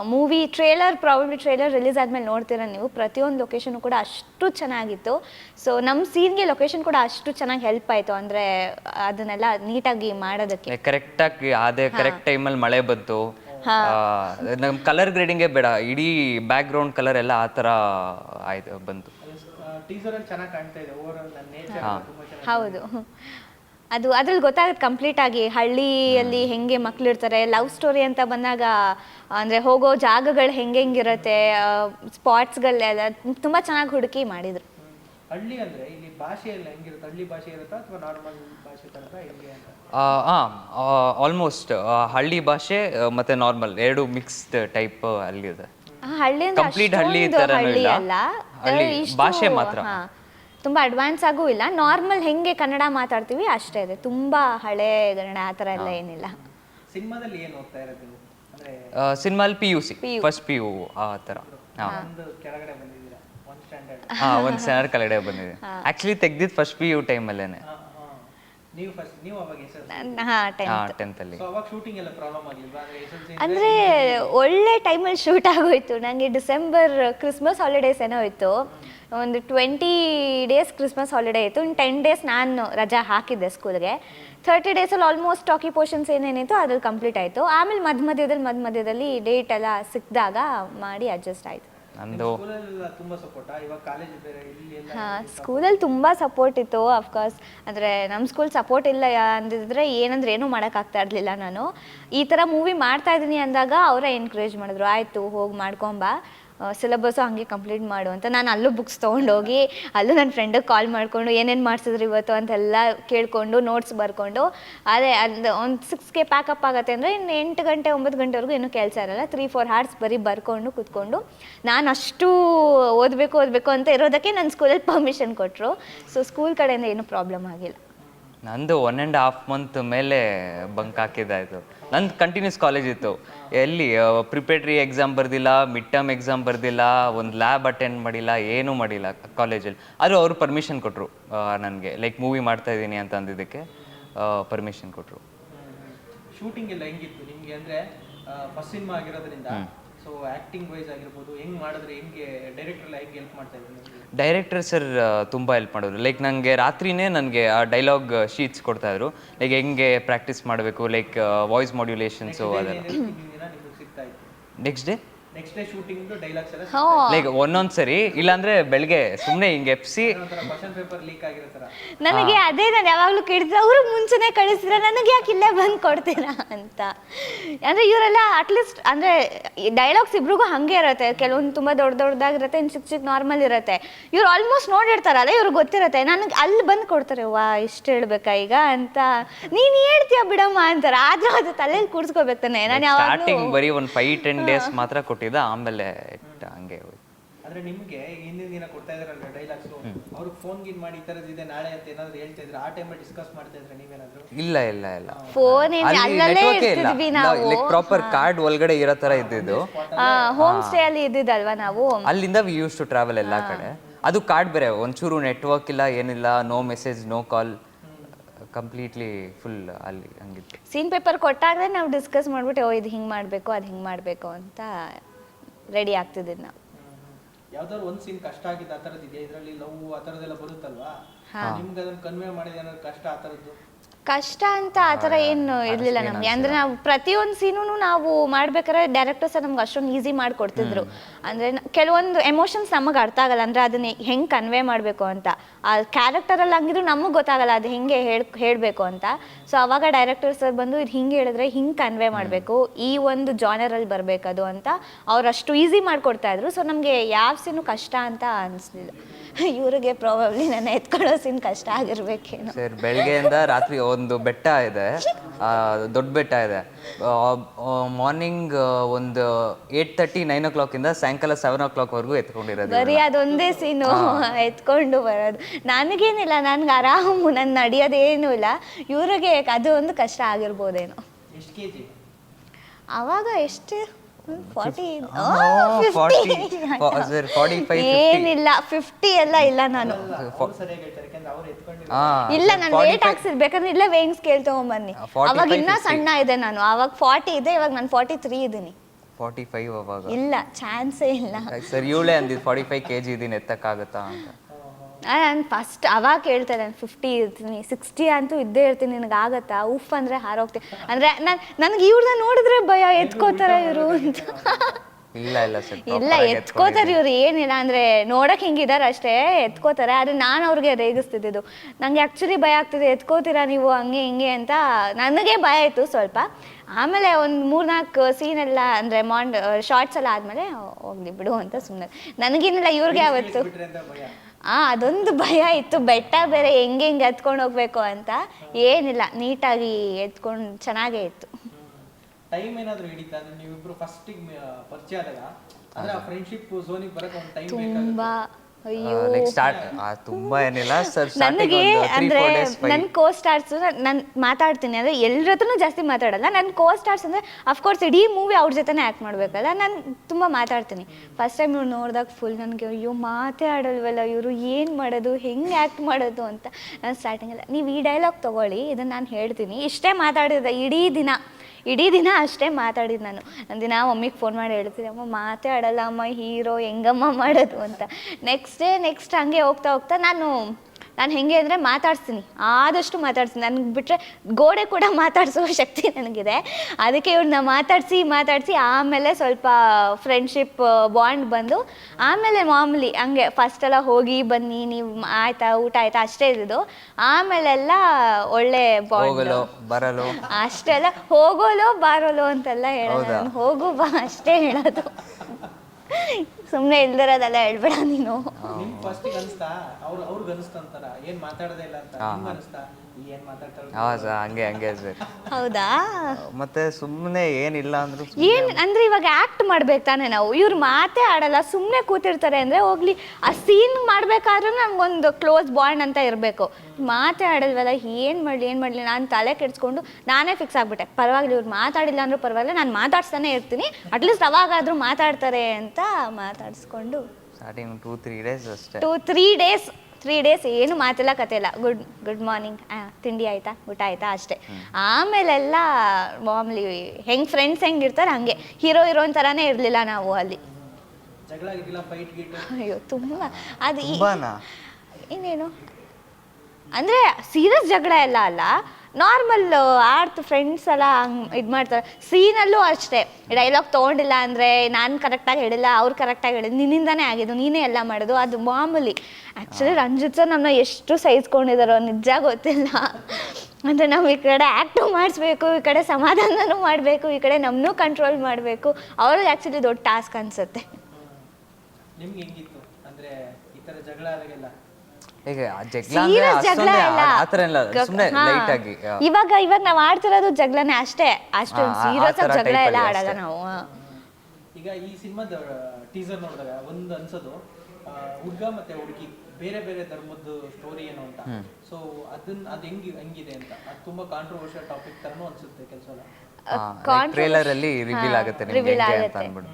Movie trailer probably trailer release ಆದ್ಮೇಲೆ ನೋಡ್ತೀರಾ ನೀವು. ಪ್ರತಿಯೊಂದು ಲೊಕೇಶನ್ ಕೂಡ ಅಷ್ಟು ಚೆನ್ನಾಗಿತ್ತು. ಸೊ ನಮ್ಮ ಸೀನ್ಗೆ ಲೊಕೇಶನ್ ಕೂಡ ಅಷ್ಟು ಚೆನ್ನಾಗಿ ಹೆಲ್ಪ್ ಆಯ್ತು. ಅಂದ್ರೆ ಅದನ್ನೆಲ್ಲ ನೀಟಾಗಿ ಮಾಡೋದಕ್ಕೆ. ಕರೆಕ್ಟಾಗಿ ಅದೇ ಕರೆಕ್ಟ್ ಟೈಮಲ್ಲಿ ಮಳೆ ಬಂತು? ನಮ್ಮ ಕಲರ್ ಗ್ರೇಡಿಂಗೇ ಬೇಡ ಇಡೀ ಬ್ಯಾಕ್ ಗ್ರೌಂಡ್ ಕಲರ್ ಎಲ್ಲ ಆ ಥರ ಆಯ್ತು ಬಂತು. ಟೀಸರ್ ಅಲ್ಲಿ ಚೆನ್ನಾಗಿ ಕಾಣ್ತಾ ಇದೆ ಓವರ್ ಆಲ್ ನೇಚರ್ ತುಂಬಾ ಚೆನ್ನಾಗಿ ಹೌದು. ಅದು ಅದ್ರಲ್ಲಿ ಗೊತ್ತಾಗುತ್ತೆ ಕಂಪ್ಲೀಟ್ ಆಗಿ ಹಳ್ಳಿಯಲ್ಲಿ ಹೆಂಗೆ ಮಕ್ಳು ಇರ್ತಾರೆ ಲವ್ ಸ್ಟೋರಿ ಅಂತ ಬಂದಾಗ ಅಂದ್ರೆ ಹೋಗೋ ಜಾಗಗಳು ಹೆಂಗೆ ಹೆಂಗಿರುತ್ತೆ ಸ್ಪಾಟ್ಸ್ಗಳೆಲ್ಲ ತುಂಬಾ ಚೆನ್ನಾಗಿ ಹುಡುಕಿ ಮಾಡಿದ್ರು. ಹಳ್ಳಿ ಅಂದ್ರೆ ಇಲ್ಲಿ ಭಾಷೆ ಎಲ್ಲ ಹೆಂಗಿರುತ್ತೆ? ಹಳ್ಳಿ ಭಾಷೆ ಇರುತ್ತಾ ಅಥವಾ ನಾರ್ಮಲ್ ಭಾಷೆ ತರ ಹೆಂಗೆ ಅಂತ? ಹಾಂ ಆಲ್ಮೋಸ್ಟ್ ಹಳ್ಳಿ ಭಾಷೆ ಮತ್ತೆ ನಾರ್ಮಲ್ ಎರಡು ಮಿಕ್ಸ್ಡ್ ಟೈಪ್ ಅಲ್ಲಿ ಇದೆ ಹಳ್ಳಿ ಅಂದ್ರೆ Complete ಹಳ್ಳಿ ಅಷ್ಟೊಂದು ಥರನೂ ಹಳ್ಳಿ ಇಲ್ಲ. ಅಲ್ಲ. ಹಳ್ಳಿ ಇಷ್ಟು, ಭಾಷೆ ಮಾತ್ರ. ಹಾ, ತುಂಬಾ ಅಡ್ವಾನ್ಸ್ ಆಗೂ ಇಲ್ಲ. ನಾರ್ಮಲ್ ಹೆಂಗೆ ಕನ್ನಡ ಮಾತಾಡ್ತೀವಿ ಅಷ್ಟೇ ಇದೆ. ತುಂಬಾ ಹಳೆ ಗಣ ಆ ತರ ಎಲ್ಲ ಏನಿಲ್ಲ. ಸಿನಿಮಾದಲ್ಲಿ ಏನು ಹೋಗ್ತಾ ಇರೋದು? ನೀವು ಅಂದ್ರೆ ಸಿನಿಮಾಲ್ P U C first P U ಆ ತರ ಹಾ. ಒಂದು ಕೆಳಗಡೆ ಬಂದಿದ್ದೀರಾ? ಒಂದು ಸ್ಟ್ಯಾಂಡರ್ಡ್ ಹಾಂ ಒಂದು ಸೆನರ್ ಕೆಳಗಡೆ ಬಂದಿದೆ. ಆ್ಯಕ್ಚುಲಿ ತೆಗ್ದಿದ್ದು ಫಸ್ಟ್ ಪಿ ಯು ಟೈಮಲ್ಲೇನೆ ನೀವು ಫಸ್ಟ್ ನೀವು ಅವಾಗ ಎಸ್ ಎಲ್ ಹಾ ಟೆಂತಲ್ಲಿ ಅವಾಗ ಶೂಟಿಂಗ್ ಎಲ್ಲ ಪ್ರಾಬ್ಲಮ್ ಆಗಿಲ್ವಾ? ಅಂದ್ರೆ ಒಳ್ಳೆ ಟೈಮಲ್ಲಿ ಶೂಟ್ ಆಗೋಯ್ತು. ನನಗೆ ಡಿಸೆಂಬರ್ ಕ್ರಿಸ್ಮಸ್ ಹಾಲಿಡೇಸ್ ಏನೋ ಇತ್ತು. ಒಂದು ಟ್ವೆಂಟಿ ಡೇಸ್ ಕ್ರಿಸ್ಮಸ್ ಹಾಲಿಡೇ ಇತ್ತು. ಇನ್ನು ಟೆನ್ ಡೇಸ್ ನಾನು ರಜಾ ಹಾಕಿದ್ದೆ ಸ್ಕೂಲ್ಗೆ ಥರ್ಟಿ ಡೇಸಲ್ಲಿ ಆಲ್ಮೋಸ್ಟ್ ಆಕ್ಯುಪೇಷನ್ಸ್ ಏನೇನಿತ್ತು ಅದ್ರಲ್ಲಿ ಕಂಪ್ಲೀಟ್ ಆಯಿತು. ಆಮೇಲೆ ಮಧ್ಯ ಮಧ್ಯದಲ್ಲಿ ಮಧ್ಯ ಮಧ್ಯದಲ್ಲಿ ಡೇಟ್ ಎಲ್ಲ ಸಿಕ್ಕಿದಾಗ ಮಾಡಿ ಅಡ್ಜಸ್ಟ್ ಆಯಿತು. ನಂದು ಸ್ಕೂಲಲ್ಲೆಲ್ಲ ತುಂಬಾ ಸಪೋರ್ಟಾ ಇವಾಗ ಕಾಲೇಜ್ ಬೇರೆ ಇಲ್ಲಿ ಎಲ್ಲ ಹಾಂ ಸ್ಕೂಲಲ್ಲಿ ತುಂಬ ಸಪೋರ್ಟ್ ಇತ್ತು ಅಫ್ಕೋರ್ಸ್ ಅಂದರೆ ನಮ್ಮ ಸ್ಕೂಲ್ ಸಪೋರ್ಟ್ ಇಲ್ಲ ಅಂದಿದ್ರೆ ಏನಂದ್ರೆ ಏನೂ ಮಾಡೋಕ್ಕಾಗ್ತಾ ಇರಲಿಲ್ಲ ನಾನು. ಈ ಥರ ಮೂವಿ ಮಾಡ್ತಾ ಇದ್ದೀನಿ ಅಂದಾಗ ಅವರೇ ಎನ್ಕರೇಜ್ ಮಾಡಿದ್ರು ಆಯಿತು ಹೋಗಿ ಮಾಡ್ಕೊಂಬ ಸಿಲೆಬಸ್ಸು ಹಾಗೆ ಕಂಪ್ಲೀಟ್ ಮಾಡು ಅಂತ ನಾನು ಅಲ್ಲೂ ಬುಕ್ಸ್ ತೊಗೊಂಡೋಗಿ, ಅಲ್ಲೂ ನನ್ನ ಫ್ರೆಂಡಿಗೆ ಕಾಲ್ ಮಾಡಿಕೊಂಡು, ಏನೇನು ಮಾಡ್ಸಿದ್ರು ಇವತ್ತು ಅಂತೆಲ್ಲ ಕೇಳಿಕೊಂಡು ನೋಟ್ಸ್ ಬರ್ಕೊಂಡು, ಅದೇ ಅದು, ಒಂದು ಸಿಕ್ಸ್ಗೆ ಪ್ಯಾಕಪ್ ಆಗುತ್ತೆ ಅಂದರೆ ಇನ್ನು ಎಂಟು ಗಂಟೆ, ಒಂಬತ್ತು ಗಂಟೆವರೆಗೂ ಏನೂ ಕೆಲಸ ಇರಲ್ಲ. ತ್ರೀ ಫೋರ್ ಹಾರ್ಸ್ ಬರೀ ಬರ್ಕೊಂಡು, ಕೂತ್ಕೊಂಡು, ನಾನು ಅಷ್ಟು ಓದಬೇಕು ಓದಬೇಕು ಅಂತ ಇರೋದಕ್ಕೆ ನನ್ನ ಸ್ಕೂಲಲ್ಲಿ ಪರ್ಮಿಷನ್ ಕೊಟ್ಟರು ಸೊ ಸ್ಕೂಲ್ ಕಡೆಯಿಂದ ಏನೂ ಪ್ರಾಬ್ಲಮ್ ಆಗಿಲ್ಲ. ನಂದು ಒನ್ ಆ್ಯಂಡ್ ಹಾಫ್ ಮಂತ್ ಮೇಲೆ ಬಂಕ್ ಹಾಕಿದ್ದಾಯಿತು ನಂದು ಕಂಟಿನ್ಯೂಸ್ ಕಾಲೇಜ್ ಇತ್ತು. ಎಲ್ಲಿ ಪ್ರಿಪೇಟ್ರಿ ಎಕ್ಸಾಮ್ ಬರ್ದಿಲ್ಲ ಮಿಡ್ ಟರ್ಮ್ ಎಕ್ಸಾಮ್ ಬರ್ದಿಲ್ಲ ಒಂದು ಲ್ಯಾಬ್ ಅಟೆಂಡ್ ಮಾಡಿಲ್ಲ ಏನೂ ಮಾಡಿಲ್ಲ ಕಾಲೇಜಲ್ಲಿ ಆದರೂ ಅವರು ಪರ್ಮಿಷನ್ ಕೊಟ್ಟರು ನನಗೆ. ಲೈಕ್ ಮೂವಿ ಮಾಡ್ತಾ ಇದ್ದೀನಿ ಅಂತ ಅಂದಿದ್ದಕ್ಕೆ ಪರ್ಮಿಷನ್ ಕೊಟ್ಟರು ಶೂಟಿಂಗ್ ಎಲ್ಲ ಹೆಂಗಿತ್ತು ನಿಮಗೆ? ಅಂದರೆ ಫಸ್ಟ್ ಸಿನಿಮಾ ಆಗಿರೋದ್ರಿಂದ ಸೊ ಆಕ್ಟಿಂಗ್ ವೈಸ್ ಆಗಿರ್ಬೋದು ಹೆಂಗ್ ಮಾಡಿದ್ರೆ ಹೆಂಗೆ ಡೈರೆಕ್ಟರ್ ಹೆಂಗೆ ಹೆಲ್ಪ್ ಮಾಡ್ತಾ ಇದ್ರು ನಿಮ್ಗೆ? ಡೈರೆಕ್ಟರ್ ಸರ್ ತುಂಬ ಹೆಲ್ಪ್ ಮಾಡಿದ್ರು ಲೈಕ್ ನನಗೆ ರಾತ್ರಿನೇ ನನಗೆ ಆ ಡೈಲಾಗ್ ಶೀಟ್ಸ್ ಕೊಡ್ತಾ ಇದ್ರು. ಲೈಕ್ ಹೆಂಗೆ ಪ್ರಾಕ್ಟೀಸ್ ಮಾಡಬೇಕು ಲೈಕ್ ವಾಯ್ಸ್ ಮಾಡ್ಯುಲೇಷನ್ಸು ಅದೆಲ್ಲ. ನಿಮ್ಗೆ ಸಿಗ್ತಾ ಇತ್ತು? Next day next day shooting dialogues ಎಲ್ಲ ಲೈಕ್ ಒಂದೊಂದ್ ಸರಿ ಇಲ್ಲಾಂದ್ರೆ ಬೆಳಗ್ಗೆ ಸುಮ್ಮನೆ ಹಿಂಗೆ ಎಪ್ಸಿ ಒಂಥರ ಕ್ವಶನ್ ಪೇಪರ್ ಲೀಕ್ ಆಗಿರೋ ತರ ನನಗೆ ಅದೇ ನಾನು ಯಾವಾಗಲೂ ಕೇಳಿದ್ರೆ ಅವರು ಮುಂಚೆನೆ ಕಳಿಸಿದ್ರೆ ನನಗೆ ಯಾಕೆ ಇಲ್ಲೇ ಬಂದು ಕೊಡ್ತೀರಾ? ಅಂತ. ಅಂದರೆ ಇವರೆಲ್ಲ ಅಟ್ಲೀಸ್ಟ್ ಅಂದರೆ ಡೈಲಾಗ್ಸ್ ಇಬ್ರಿಗೂ ಹಂಗೆ ಇರುತ್ತೆ. ಕೆಲವೊಂದು ತುಂಬ ದೊಡ್ಡ ದೊಡ್ಡದಾಗಿರುತ್ತೆ ಇನ್ನು ಚಿಕ್ಕ ಚಿಕ್ಕ ನಾರ್ಮಲ್ ಇರುತ್ತೆ. ಇವ್ರು ಆಲ್ಮೋಸ್ಟ್ ನೋಡಿರ್ತಾರಲ್ಲ ಇವ್ರಿಗೆ ಗೊತ್ತಿರುತ್ತೆ. ನನಗೆ ಅಲ್ಲಿ ಬಂದು ಕೊಡ್ತಾರೆ ವಾ ಇಷ್ಟು ಹೇಳ್ಬೇಕಾ ಈಗ? ಅಂತ. ನೀನು ಹೇಳ್ತೀಯ ಬಿಡಮ್ಮ? ಅಂತಾರೆ. ಆದರೂ ಅದು ತಲೆಯಲ್ಲಿ ಕೂಡ್ಸ್ಕೋಬೇಕು ತಾನೆ. ನಾನು ಯಾವಾಗ ಸ್ಟಾರ್ಟಿಂಗ್ ಬರೀ ಒಂದು ಫೈವ್ ಟೆನ್ ಡೇಸ್ ಮಾತ್ರ ಕೊಟ್ಟಿದ್ದ ಆಮೇಲೆ ಇಟ್ಟ ಹಂಗೆ ಹೋಯ್ತು. ಅಂದ್ರೆ ನಿಮ್ಗೆ ಹಿಂದಿನ ದಿನ ಕೊಡ್ತಾ ಇದ್ರಲ್ಲ ಡೈಲಾಗ್ಸ್ ಅವ್ರಿಗೆ ಫೋನ್ ಗಿನ್ ಮಾಡಿ ಈ ತರದ್ ಇದೆ ನಾಳೆ ಅಂತ ಏನಾದ್ರು ಹೇಳ್ತಾ ಇದ್ರೆ ಆ ಟೈಮಲ್ಲಿ ಡಿಸ್ಕಸ್ ಮಾಡ್ತಾ ಇದ್ರೆ ನೀವೇನಾದ್ರು? ಇಲ್ಲ ಇಲ್ಲ ಇಲ್ಲ. ಫೋನ್ ನೆಟ್ವರ್ಕೇ ಇಲ್ಲ. ಇರ್ತಿದ್ವಿ ನಾವು. ಲೈಕ್ ಪ್ರಾಪರ್ ಕಾರ್ಡ್ ಒಳಗಡೆ ಇರೋ ಥರ ಇದ್ದಿದ್ದು. ಹೋಮ್ ಸ್ಟೇ ಅಲ್ಲಿ ಇದ್ದಿದ್ದಲ್ವಾ ನಾವು? ಅಲ್ಲಿಂದ ವಿ ಯೂಸ್ ಟು ಟ್ರಾವೆಲ್ ಎಲ್ಲ ಕಡೆ. ಅದು ಕಾರ್ಡ್ ಬೇರೆ ಒಂಚೂರು ನೆಟ್ವರ್ಕ್ ಇಲ್ಲ ಏನಿಲ್ಲ no message no call completely full ಅಲ್ಲಿ ಹಂಗಿತ್ತು. ಸೀನ್ ಪೇಪರ್ ಕೊಟ್ಟಾಗ ನಾವು ಡಿಸ್ಕಸ್ ಮಾಡ್ಬಿಟ್ಟು ಓ ಇದು ಹಿಂಗೆ ಮಾಡಬೇಕು ಅದು ಹಿಂಗೆ ಮಾಡಬೇಕು ಅಂತ ರೆಡಿ ಆಗ್ತಿದ್ದಿದ್ದು ನಾವು ಯಾವ್ದಾದ್ರು ಒಂದ್ ಸೀನ್ ಕಷ್ಟ ಆಗಿದ್ದು ಆ ತರದ್ ಇದೆ ಇದರಲ್ಲಿ ಲವ್ ಆ ತರದೆಲ್ಲ ಬರುತ್ತಲ್ವಾ? ನಿಮ್ಗೆ ಅದನ್ನ ಕನ್ವೇ ಮಾಡಿದ ಏನಾದ್ರು ಕಷ್ಟ ಆ ತರದ್ದು? ಕಷ್ಟ ಅಂತ ಆ ಥರ ಏನು ಇರಲಿಲ್ಲ ನಮಗೆ. ಅಂದರೆ ನಾವು ಪ್ರತಿಯೊಂದು ಸೀನು ನಾವು ಮಾಡ್ಬೇಕಾದ್ರೆ ಡೈರೆಕ್ಟರ್ ಸರ್ ನಮ್ಗೆ ಅಷ್ಟೊಂದು ಈಸಿ ಮಾಡಿಕೊಡ್ತಿದ್ರು. ಅಂದ್ರೆ ಕೆಲವೊಂದು ಎಮೋಷನ್ಸ್ ನಮಗೆ ಅರ್ಥ ಆಗಲ್ಲ. ಅಂದರೆ ಅದನ್ನ ಹೆಂಗೆ ಕನ್ವೆ ಮಾಡಬೇಕು ಅಂತ. ಆ ಕ್ಯಾರೆಕ್ಟರಲ್ಲಿ ಹಂಗಿದ್ರು ನಮಗೆ ಗೊತ್ತಾಗಲ್ಲ ಅದು ಹೆಂಗೆ ಹೇಳ್ ಹೇಳಬೇಕು ಅಂತ. ಸೊ ಅವಾಗ ಡೈರೆಕ್ಟರ್ ಸರ್ ಬಂದು ಇದು ಹಿಂಗೆ ಹೇಳಿದ್ರೆ ಹಿಂಗೆ ಕನ್ವೆ ಮಾಡಬೇಕು. ಈ ಒಂದು ಜಾನರಲ್ಲಿ ಬರಬೇಕದು ಅಂತ ಅವ್ರು ಅಷ್ಟು ಈಸಿ ಮಾಡಿಕೊಡ್ತಾ ಇದ್ರು. ಸೊ ನಮಗೆ ಯಾವ ಸೀನು ಕಷ್ಟ ಅಂತ ಅನಿಸ್ಲಿಲ್ಲ. ಇವ್ರಿಗೆ ಪ್ರಾಬಬ್ಲಿ ನನ್ನ ಎತ್ಕೊಳ್ಳೋ ಸೀನ್ ಕಷ್ಟ ಆಗಿರ್ಬೇಕೇನೋ. ಸರ್ ಬೆಳಗ್ಗೆಯಿಂದ ರಾತ್ರಿ ಒಂದು ಬೆಟ್ಟ ಇದೆ. ಆ, ದೊಡ್ಡ ಬೆಟ್ಟ ಇದೆ. ಮಾರ್ನಿಂಗ್ ಒಂದು ಏಟ್ ತರ್ಟಿ ನೈನ್ ಓ ಕ್ಲಾಕಿಂದ ಸಾಯಂಕಾಲ ಸೆವೆನ್ ಓ ಕ್ಲಾಕ್ವರೆಗೂ ಎತ್ಕೊಂಡಿರೋದು ಬರೀ ಅದೊಂದೇ ಸೀನು ಎತ್ಕೊಂಡು ಬರೋದು. ನನಗೇನಿಲ್ಲ ನನ್ಗೆ ಆರಾಮು ನನ್ನ ನಡೆಯೋದೇನೂ ಇಲ್ಲ. ಇವ್ರಿಗೆ ಅದು ಒಂದು ಕಷ್ಟ ಆಗಿರ್ಬೋದೇನೋ. ಅವಾಗ ಎಷ್ಟು? ಏನಿಲ್ಲ ಫಿಫ್ಟಿ ಎಲ್ಲ ಇಲ್ಲ ನಾನು. ಅವ್ರು ಸರಿಯಾಗಿ ಹೇಳ್ತಾರೆ ಯಾಕಂದ್ರೆ ಅವ್ರು ಎತ್ಕೊಂಡಿರೋ ಇಲ್ಲ ನಾನು ವೇಟ್ ಹಾಕ್ಸಿದ್ ಬೇಕಾದ್ರೆ ಇಲ್ಲ ವೇಯಿಂಗ್ಸ್ ಸ್ಕೇಲ್ ತಗೊಂಬನ್ನಿ. ಅವಾಗ ಇನ್ನ ಸಣ್ಣ ಇದೆ ನಾನು. ಅವಾಗ ಫಾರ್ಟಿ ಇದೆ ಇವಾಗ ನಾನು ಫಾರ್ಟಿ ತ್ರೀ ಇದ್ದೀನಿ ಫಾರ್ಟಿ ಫೈವ್ ಅವಾಗ. ಇಲ್ಲ ಚಾನ್ಸೇ ಇಲ್ಲ. ಸರ್ ಇವಳೇ ಅಂದಿದ್ದು ಫಾರ್ಟಿ ಫೈವ್ ಕೆ ಜಿ ಇದ್ದೀನಿ ಎತ್ತಕ್ಕಾಗತ್ತಾ ಅಂತ. ನಾನು ಫಸ್ಟ್ ಅವಾಗ ಹೇಳ್ತಾರೆ ನಾನು ಫಿಫ್ಟಿ ಇರ್ತೀನಿ ಸಿಕ್ಸ್ಟಿ ಅಂತೂ ಇದ್ದೇ ಇರ್ತೀನಿ ನನಗೆ ಆಗತ್ತಾ ಉಫ್ ಅಂದರೆ ಹಾರೋಗ್ತೀನಿ ಅಂದರೆ ನಾನು ನನಗೆ ಇವ್ರನ್ನ ನೋಡಿದ್ರೆ ಭಯ ಎತ್ಕೋತಾರೆ ಇವರು ಅಂತ. ಇಲ್ಲ ಇಲ್ಲ ಸರ್ ಇಲ್ಲ ಎತ್ಕೋತಾರೆ ಇವ್ರು ಏನಿಲ್ಲ ಅಂದ್ರೆ ನೋಡಕ್ಕೆ ಹಿಂಗಿದಾರ ಅಷ್ಟೇ ಎತ್ಕೋತಾರೆ. ಆದ್ರೆ ನಾನು ಅವ್ರಿಗೆ ರೇಗಿಸ್ತಿದ್ದು ನನಗೆ ಆಕ್ಚುಲಿ ಭಯ ಆಗ್ತಿದೆ ಎತ್ಕೋತೀರಾ ನೀವು ಹಂಗೆ ಹಿಂಗೆ ಅಂತ ನನಗೆ ಭಯ ಇತ್ತು ಸ್ವಲ್ಪ. ಆಮೇಲೆ ಒಂದು ಮೂರ್ನಾಲ್ಕು ಸೀನ್ ಎಲ್ಲ ಅಂದ್ರೆ ಮಾಂಡ್ ಶಾರ್ಟ್ಸ್ ಎಲ್ಲ ಆದ್ಮೇಲೆ ಹೋಗ್ಲಿ ಬಿಡು ಅಂತ ಸುಮ್ಮನೆ ನನಗೇನಿಲ್ಲ ಇವ್ರಿಗೆ ಅವತ್ತು ಬಿಟ್ರೆ ಅಂತ ಭಯ? ಆ ಅದೊಂದು ಭಯ ಇತ್ತು. ಬೆಟ್ಟ ಬೇರೆ ಹೆಂಗೆ ಹೆಂಗೆ ಎತ್ಕೊಂಡು ಹೋಗ್ಬೇಕು ಅಂತ ಏನಿಲ್ಲ. ನೀಟಾಗಿ ಎತ್ಕೊಂಡು ಚೆನ್ನಾಗೇ ಇತ್ತು. ಟೈಮ್ ಏನಾದರೂ ಹಿಡಿತಾ? ಅಂದ್ರೆ ನೀವಿಬ್ರು ಫಸ್ಟಿಗೆ ಪರಿಚಯ ಆದಾಗ? ಅಂದ್ರೆ ಫ್ರೆಂಡ್ಶಿಪ್ ಝೋನಿಗೆ ಬರಕ್ಕೆ ಒಂದು ಟೈಮ್ ತುಂಬಾ ಲೈಕ್ ಸ್ಟಾರ್ಟ್ ತುಂಬಾ ಏನಿಲ್ಲ. ಸರ್ ನನಗೆ ಅಂದ್ರೆ ನನ್ ನನ್ನ ಕೋ ಸ್ಟಾರ್ಸ್ ನಾನು ಮಾತಾಡ್ತೀನಿ. ಅಂದ್ರೆ ಎಲ್ಲರ ಹತ್ರನೂ ಜಾಸ್ತಿ ಮಾತಾಡಲ್ಲ. ನನ್ನ ಕೋ ಸ್ಟಾರ್ಸ್ ಅಂದ್ರೆ ಅಫ್ಕೋರ್ಸ್ ಇಡೀ ಮೂವಿ ಅವ್ರ ಜೊತೆನೇ ಆ್ಯಕ್ಟ್ ಮಾಡಬೇಕಲ್ಲ. ನಾನು ತುಂಬಾ ಮಾತಾಡ್ತೀನಿ. ಫಸ್ಟ್ ಟೈಮ್ ಇವ್ರು ನೋಡಿದಾಗ ಫುಲ್ ನನಗೆ ಅಯ್ಯೋ ಮಾತೇ ಆಡಲ್ವಲ್ಲ ಇವರು. ಏನು ಮಾಡೋದು? ಹೆಂಗ್ ಆ್ಯಕ್ಟ್ ಮಾಡೋದು? ಅಂತ ನಾನು ಸ್ಟಾರ್ಟಿಂಗಲ್ಲ ನೀವು ಈ ಡೈಲಾಗ್ ತಗೊಳ್ಳಿ. ಇದನ್ನು ನಾನು ಹೇಳ್ತೀನಿ. ಇಷ್ಟೇ ಮಾತಾಡಿದ ಇಡೀ ದಿನ. ಇಡೀ ದಿನ ಅಷ್ಟೇ ಮಾತಾಡಿದ್ದು ನಾನು. ನನ್ನ ದಿನ ಮಮ್ಮಿಗೆ ಫೋನ್ ಮಾಡಿ ಹೇಳ್ತೀನಿ ಅಮ್ಮ ಮಾತೇ ಆಡಲ್ಲ ಅಮ್ಮ ಹೀರೋ ಹೆಂಗಮ್ಮ ಮಾಡೋದು? ಅಂತ. ನೆಕ್ಸ್ಟ್ ಡೇ ನೆಕ್ಸ್ಟ್ ಹಂಗೆ ಹೋಗ್ತಾ ಹೋಗ್ತಾ ನಾನು ನಾನು ಹೆಂಗೆ ಅಂದರೆ ಮಾತಾಡ್ಸ್ತೀನಿ. ಆದಷ್ಟು ಮಾತಾಡ್ತೀನಿ ನನಗೆ ಬಿಟ್ಟರೆ ಗೋಡೆ ಕೂಡ ಮಾತಾಡಿಸುವ ಶಕ್ತಿ ನನಗಿದೆ. ಅದಕ್ಕೆ ಇವ್ರನ್ನ ಮಾತಾಡಿಸಿ ಮಾತಾಡಿಸಿ ಆಮೇಲೆ ಸ್ವಲ್ಪ ಫ್ರೆಂಡ್ಶಿಪ್ ಬಾಂಡ್ ಬಂದು ಆಮೇಲೆ ಮಾಮೂಲಿ ಹಂಗೆ ಫಸ್ಟೆಲ್ಲ ಹೋಗಿ ಬನ್ನಿ ನೀವು ಆಯ್ತಾ ಊಟ ಆಯ್ತಾ ಅಷ್ಟೇ ಇದ್ದು ಆಮೇಲೆಲ್ಲ ಒಳ್ಳೆ ಬಾಂಡ್ ಬರಲು. ಅಷ್ಟೆಲ್ಲ ಹೋಗೋಲೋ ಬಾರೋಲೋ ಅಂತೆಲ್ಲ ಹೇಳೋದು? ಹೋಗು ಬಾ ಅಷ್ಟೇ ಹೇಳೋದು. ಸುಮ್ಮನೆ ಇಲ್ದಿರೋದೆಲ್ಲ ಹೇಳ್ಬೇಡ ನೀನು. ಫಸ್ಟ್ ಗನ್ಸ್ತಾ ಅನಿಸ್ತಾ? ಅವ್ರು ಅವ್ರಿಗೆ ಅನಿಸ್ತಂತಾರ ಏನ್ ಮಾತಾಡದೇ ಇಲ್ಲ ಅಂತ? ನಿಮ್ಗೆ ಅನಿಸ್ತಾ? ಹಾ ಸರ್ ಹಂಗೆ ಹಂಗೆ ಸರ್. ಹೌದಾ? ಮತ್ತೆ ಸುಮ್ಮನೆ ಏನಿಲ್ಲ ಅಂದ್ರು ಏನ್ ಅಂದ್ರೆ ಇವಾಗ ಆಕ್ಟ್ ಮಾಡ್ಬೇಕು ತಾನೇ ನಾವು. ಇವ್ರು ಮಾತೇ ಆಡಲ್ಲ ಸುಮ್ಮನೆ ಕೂತಿರ್ತಾರೆ ಅಂದ್ರೆ ಹೋಗ್ಲಿ ಆ ಸೀನ್ ಮಾಡ್ಬೇಕಾದ್ರೂ ನಮ್ಗೊಂದು ಕ್ಲೋಸ್ ಬಾಂಡ್ ಅಂತ ಇರಬೇಕು. ಮಾತೆ ಆಡಲ್ವಲ್ಲ ಏನ್ ಮಾಡ್ಲಿ ಏನ್ ಮಾಡ್ಲಿ ನಾನು ತಲೆ ಕೆಡ್ಸ್ಕೊಂಡು ನಾನೇ ಫಿಕ್ಸ್ ಆಗ್ಬಿಟ್ಟೆ. ಪರವಾಗಿಲ್ಲ ಇವ್ರು ಮಾತಾಡಿಲ್ಲ ಅಂದ್ರೂ ಪರವಾಗಿಲ್ಲ ನಾನು ಮಾತಾಡ್ಸ್ತಾನೆ ಇರ್ತೀನಿ. ಅಟ್ಲೀಸ್ಟ್ ಅವಾಗಾದ್ರೂ ಮಾತಾಡ್ತಾರೆ ಅಂತ ಮಾತಾಡಿಸ್ಕೊಂಡು. ಸ್ಟಾರ್ಟಿಂಗ್ ಟೂ ತ್ರೀ ಡೇಸ್ ಅಷ್ಟೇ. Two three days three days ಏನು ಮಾತಿಲ್ಲ ಕತೆ ಇಲ್ಲ. ಗುಡ್ ಗುಡ್ ಮಾರ್ನಿಂಗ್ ತಿಂಡಿ ಆಯ್ತಾ? ಊಟ ಆಯ್ತಾ? ಅಷ್ಟೇ. ಆಮೇಲೆಲ್ಲ ಮಾಮೂಲಿ ಹೆಂಗ್ ಫ್ರೆಂಡ್ಸ್ ಹೆಂಗಿರ್ತಾರೆ ಹಂಗೆ. ಹೀರೋ ಹೀರೋ ಥರನೇ ಇರ್ಲಿಲ್ಲ ನಾವು ಅಲ್ಲಿ. ಜಗಳ ಗಿಗಳ ಫೈಟ್ ಗೀಟ್? ಅಯ್ಯೋ ತುಂಬಾ. ಅದು ಇನ್ನೇನು? ಅಂದರೆ ಸೀರಿಯಸ್ ಜಗಳ ಎಲ್ಲ ಅಲ್ಲ. ನಾರ್ಮಲ್ ಆಡ್ತು ಫ್ರೆಂಡ್ಸ್ ಎಲ್ಲ ಹಂಗೆ ಇದು ಮಾಡ್ತಾರೆ. ಸೀನಲ್ಲೂ ಅಷ್ಟೇ. ಡೈಲಾಗ್ ತೊಗೊಂಡಿಲ್ಲ ಅಂದರೆ ನಾನು ಕರೆಕ್ಟಾಗಿ ಹೇಳಿಲ್ಲ ಅವ್ರು ಕರೆಕ್ಟಾಗಿ ಹೇಳಿದ್ದು ನಿನ್ನಿಂದಾನೇ ಆಗಿದ್ದು ನೀನೇ ಎಲ್ಲ ಮಾಡೋದು ಅದು ಮಾಮೂಲಿ. ಆ್ಯಕ್ಚುಲಿ ರಂಜಿತ್ ಸರ್ ನಮ್ಮನ್ನ ಎಷ್ಟು ಸಹಿಸ್ಕೊಂಡಿದ್ದಾರೋ ನಿಜ ಗೊತ್ತಿಲ್ಲ. ಅಂದರೆ ನಾವು ಈ ಕಡೆ ಆ್ಯಕ್ಟು ಮಾಡಿಸ್ಬೇಕು ಈ ಕಡೆ ಸಮಾಧಾನನೂ ಮಾಡಬೇಕು ಈ ಕಡೆ ನಮ್ಮನ್ನೂ ಕಂಟ್ರೋಲ್ ಮಾಡಬೇಕು. ಅವ್ರಿಗೆ ಆ್ಯಕ್ಚುಲಿ ದೊಡ್ಡ ಟಾಸ್ಕ್ ಅನಿಸುತ್ತೆ. ಹೇಗೆ ಜಗಳ ಅಂದ್ರೆ ಜಗಳ ಅಷ್ಟೊಂದೇ ಇಲ್ಲ ಆ- ಆ ಥರ ಸುಮ್ಮನೆ ಹಾ. ಲೈಟ್ ಆಗಿ ಆ, ಇವಾಗ ಇವಾಗ ನಾವ್ ಆಡ್ತಿರೋದು ಜಗಳನೇ ಅಷ್ಟೇ. ಅಷ್ಟು ಆ- ಆ ಸೀರಿಯಸ್ ಥರ ಜಗಳ type ಎಲ್ಲ ಅಲ್ಲಿ ಆಡಲ್ಲ ಅಷ್ಟೇ. ನಾವು. ಹಾ. ಈಗ ಈ ಸಿನಿಮಾದ ಟೀಸರ್ ನೋಡಿದಾಗ ಒಂದು ಅನ್ಸೋದು ಹುಡ್ಗ ಮತ್ತೆ ಹುಡುಗಿ ಬೇರೆ ಬೇರೆ ಧರ್ಮದ ಸ್ಟೋರಿ ಏನು ಅಂತ. ಸೊ ಅದನ್ನ ಅದ್ ಹೆಂಗ್ ಹೆಂಗಿದೆ ಅಂತ. ಅದು ತುಂಬಾ ಕಾಂಟ್ರವರ್ಷಿಯಲ್ ಟಾಪಿಕ್ ತರನು ಅನ್ಸುತ್ತೆ ಕೆಲಸ ಆ, like trailer ಅಲ್ಲಿ reveal ಆಗುತ್ತೆ ನಿಮ್ಗೆ reveal ಹೆಂಗೆ ಅಂತ ಆಗುತ್ತೆ. ಅಂದ್ಬಿಟ್ಟು.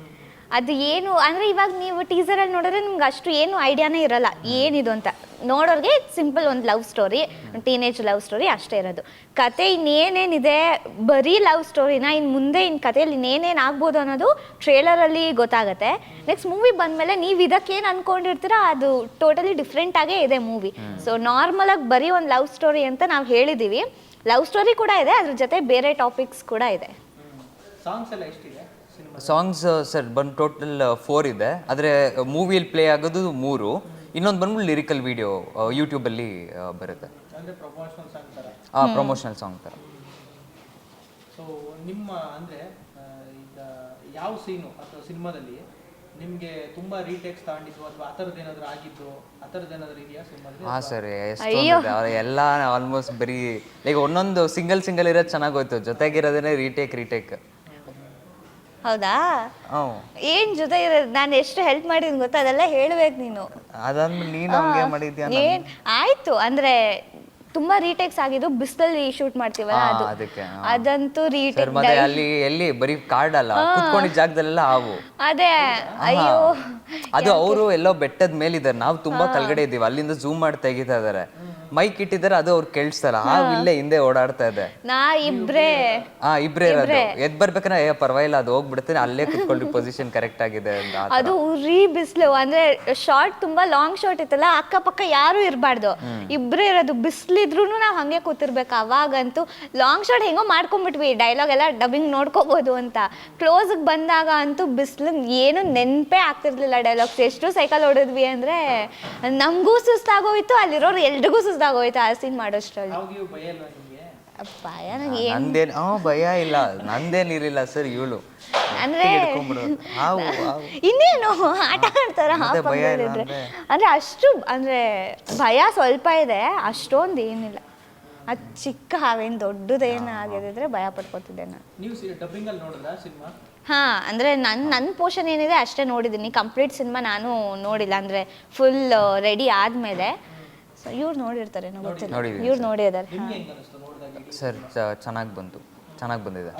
ಅದು ಏನು ಅಂದ್ರೆ ಇವಾಗ ನೀವು ಟೀಸರ್ ಅಲ್ಲಿ ನೋಡಿದ್ರೆ ನಿಮ್ಗೆ ಅಷ್ಟು ಏನು ಐಡಿಯಾನೇ ಇರಲ್ಲ. ಏನಿದು ಅಂತ. ನೋಡೋರ್ಗೆ ಸಿಂಪಲ್ ಒಂದು love story teenage love story ಅಷ್ಟೇ ಇರೋದು. ಕತೆ ಇನ್ನೇನೇನಿದೆ ಬರೀ ಲವ್ ಸ್ಟೋರಿನ? ಇನ್ನು ಮುಂದೆ ಇನ್ನು ಕಥೆಯಲ್ಲಿ ಇನ್ನೇನೇನು ಆಗ್ಬೋದು ಅನ್ನೋದು ಟ್ರೇಲರಲ್ಲಿ ಗೊತ್ತಾಗುತ್ತೆ. ನೆಕ್ಸ್ಟ್ ಮೂವಿ ಬಂದಮೇಲೆ ನೀವು ಇದಕ್ಕೇನು ಅನ್ಕೊಂಡಿರ್ತೀರ? ಅದು ಟೋಟಲಿ ಡಿಫ್ರೆಂಟಾಗೇ ಇದೆ ಮೂವಿ ಸೊ ನಾರ್ಮಲಾಗಿ ಬರೀ ಒಂದು ಲವ್ ಸ್ಟೋರಿ ಅಂತ ನಾವು ಹೇಳಿದ್ದೀವಿ ಲವ್ ಸ್ಟೋರಿ ಕೂಡ ಇದೆ ಅದ್ರ ಜೊತೆ ಬೇರೆ ಟಾಪಿಕ್ಸ್ ಕೂಡ ಇದೆ. ಸಾಂಗ್ಸ್ ಎಲ್ಲ ಎಷ್ಟಿದೆ ಸಿನಿಮಾ ಸಾಂಗ್ಸ್ ಸರ್ ಬಂದು ಟೋಟಲ್ ಫೋರ್ ಇದೆ. ಆದರೆ ಮೂವಿಯಲ್ಲಿ ಪ್ಲೇ ಆಗೋದು ಮೂರು. ಇನ್ನೊಂದು ಬಂದ್ಬಿಟ್ಟು ಲಿರಿಕಲ್ ವಿಡಿಯೋ ಯೂಟ್ಯೂಬಲ್ಲಿ ಬರುತ್ತೆ. ಅಂದ್ರೆ ಪ್ರಮೋಷನಲ್ ಸಾಂಗ್ ತರ? ಹಾಂ ಪ್ರಮೋಷನಲ್ ಸಾಂಗ್ ಥರ ಸೊ ನಿಮ್ಮ ಅಂದರೆ ಈಗ ಯಾವ ಸೀನು ಅಥವಾ ಸಿನಿಮಾದಲ್ಲಿ ನಿಮಗೆ ತುಂಬಾ ರೀಟೇಕ್ಸ್ ತಗೊಂಡಿದ್ದು ಅಥವಾ ಆ ಥರದ್ದು ಏನಾದರೂ ಆಗಿದ್ದು ಆ ಥರದ್ದು ಏನಾದರೂ ಇದೆಯಾ ಸಿನಿಮಾದಲ್ಲಿ? ಹಾಂ ಸರ್ ಎಷ್ಟೊಂದು ಎಲ್ಲ ಆಲ್ಮೋಸ್ಟ್ ಬರೀ ಲೈಕ್ ಒಂದೊಂದು ಸಿಂಗಲ್ ಸಿಂಗಲ್ ಇರೋದು ಚೆನ್ನಾಗೋಯ್ತು ಜೊತೆಗಿರೋದೇ ರೀಟೇಕ್ ರೀಟೇಕ್ ಹೌದಾ? ಹ್ಞೂ. ಏನ್ ಜೊತೆ ಇರೋದು? ನಾನು ಎಷ್ಟು ಹೆಲ್ಪ್ ಮಾಡಿದ್ದೀನಿ ಗೊತ್ತಾ? ಅದೆಲ್ಲ ಹೇಳ್ಬೇಕು ನೀನು. ಅದಾದ್ಮೇಲೆ ನೀನು ಹಂಗೆ ಮಾಡಿದ್ಯಾ ಏನ್? ಆಯ್ತು. ಅಂದ್ರೆ ತುಂಬಾ ರೀಟೇಕ್ಸ್ ಆಗಿದ್ದು ಬಿಸಿಲಲ್ಲಿ ಶೂಟ್ ಮಾಡ್ತೀವಲ್ಲ ಹಾ, ಅದು. ಅದಕ್ಕೆ, ಹಾ. ಅದಂತೂ ಸರ್ ರೀಟೇಕ್ ಮತ್ತೆ ಅಲ್ಲಿ ಎಲ್ಲಿ? ಬರೀ ಕಾರ್ಡ್ ಅಲ್ಲ? ಕುತ್ಕೊಂಡಿದ್ದ ಜಾಗದಲ್ಲೆಲ್ಲ ಹಾವು. ಅದೇ. ಅಯ್ಯೋ. ಅದು ಅವರು ಎಲ್ಲೋ ಬೆಟ್ಟದ ಮೇಲಿದ್ದಾರೆ. ನಾವು ತುಂಬಾ ಕೆಳಗಡೆ ಇದ್ದೀವಿ. ಅಲ್ಲಿಂದ ಝೂಮ್ ಮಾಡಿ ತೆಗಿತಾ ಇದಾರೆ ಮೈಕ್ ಇಟ್ಟಿದ್ದಾರೆ ಅದು ಅವ್ರು ಕೇಳಿಸ್ತಾರ? ಆ ಇಲ್ಲೇ ಹಿಂದೆ ಓಡಾಡ್ತಾ ಇದೆ. ನಾ ಇಬ್ರೇ. ಆ ಇಬ್ರೇ ಇರೋದು. ಎದ್ ಬರ್ಬೇಕಂದ್ರೆ ಏ ಪರವಾಗಿಲ್ಲ ಅದು ಹೋಗ್ಬಿಡ್ತೀನಿ ಅಲ್ಲೇ ಕುತ್ಕೊಂಡು ಪೊಸಿಷನ್ ಕರೆಕ್ಟ್ ಆಗಿದೆ ಅಂತ ಆ ಥರ. ಅದು ಉರಿ ಬಿಸಿಲು ಅಂದ್ರೆ ಶಾರ್ಟ್ ತುಂಬಾ ಲಾಂಗ್ ಶಾರ್ಟ್ ಇತ್ತಲ್ಲ ಅಕ್ಕಪಕ್ಕ ಯಾರು ಇರಬಾರ್ದು. ಇಬ್ರೇ ಇರೋದು ಬಿಸಿಲಿದ್ರು ನಾವು ಹಂಗೆ ಕೂತಿರ್ಬೇಕು. ಅವಾಗಂತೂ ಲಾಂಗ್ ಶಾರ್ಟ್ ಹೆಂಗೋ ಮಾಡ್ಕೊಂಡ್ಬಿಟ್ವಿ ಡೈಲಾಗ್ ಎಲ್ಲ ಡಬ್ಬಿಂಗ್ ನೋಡ್ಕೋಬಹುದು ಅಂತ. ಕ್ಲೋಸ್ ಬಂದಾಗ ಅಂತೂ ಬಿಸಿಲು ಏನು ನೆನಪೇ ಆಗ್ತಿರ್ಲಿಲ್ಲ ಡೈಲಾಗ್ಸ್ ಎಷ್ಟು ಸೈಕಲ್ ಓಡಿದ್ವಿ ಅಂದ್ರೆ ನಮಗೂ ಸುಸ್ತಾಗೋಯ್ತು ಅಲ್ಲಿರೋರು ಎಲ್ರಿಗೂ ಸುಸ್ತಾಗೋಯ್ತು. ಆ ಆಸಿನ್ ಮಾಡೋಷ್ಟ್ರಲ್ಲಿ. ಭಯ ಇಲ್ವಾ ನಿಮ್ಗೆ? ಭಯ ನಂಗೆ ನಂದೇನ್ ಹಾ ಭಯ ಇಲ್ಲ ನಂದೇನ್ ಇರಲಿಲ್ಲ ಸರ್ ಇವಳು. ಅಂದ್ರೆ ಹಾವು ಹಾವು. ಇನ್ನೇನು ಆಟ ಆಡ್ತಾರ? ಮತ್ತೆ ಭಯ ಇಲ್ಲ. ಅಂದ್ರೆ ಅಷ್ಟು ಅಂದ್ರೆ ಭಯ ಸ್ವಲ್ಪ ಇದೆ ಅಷ್ಟೊಂದು ಏನಿಲ್ಲ. ಅದು ಚಿಕ್ಕ ಹಾವೇನು ದೊಡ್ಡದೇನು ಆಗಿದ್ರೆ ಭಯ ಪಡ್ಕೊತಿದ್ದೆ ನಾನು. ನೀವು ಡಬ್ಬಿಂಗ್ ಅಲ್ಲಿ ನೋಡಿದ್ರಾ ಸಿನಿಮಾ? ಹಾ ಅಂದ್ರೆ ನನ್ನ ನನ್ ಪೋರ್ಷನ್ ಏನಿದೆ ಅಷ್ಟೇ ನೋಡಿದ್ದೀನಿ. ಕಂಪ್ಲೀಟ್ ಸಿನಿಮಾ ನಾನು ನೋಡಿಲ್ಲ ಅಂದ್ರೆ ಫುಲ್ ರೆಡಿ ಆದ್ಮೇಲೆ. ಸೊ ಇವ್ರು ನೋಡಿರ್ತಾರೆ ಗೊತ್ತಿಲ್ಲ. ನೋಡಿದ್ದೀನಿ ಇವ್ರು ನೋಡಿ ಇದ್ದಾರೆ ಅನಿಸ್ತು? ಸರ್ ಚೆನ್ನಾಗಿ ಬಂತು. ಚೆನ್ನಾಗಿ ಬಂದಿದೆ.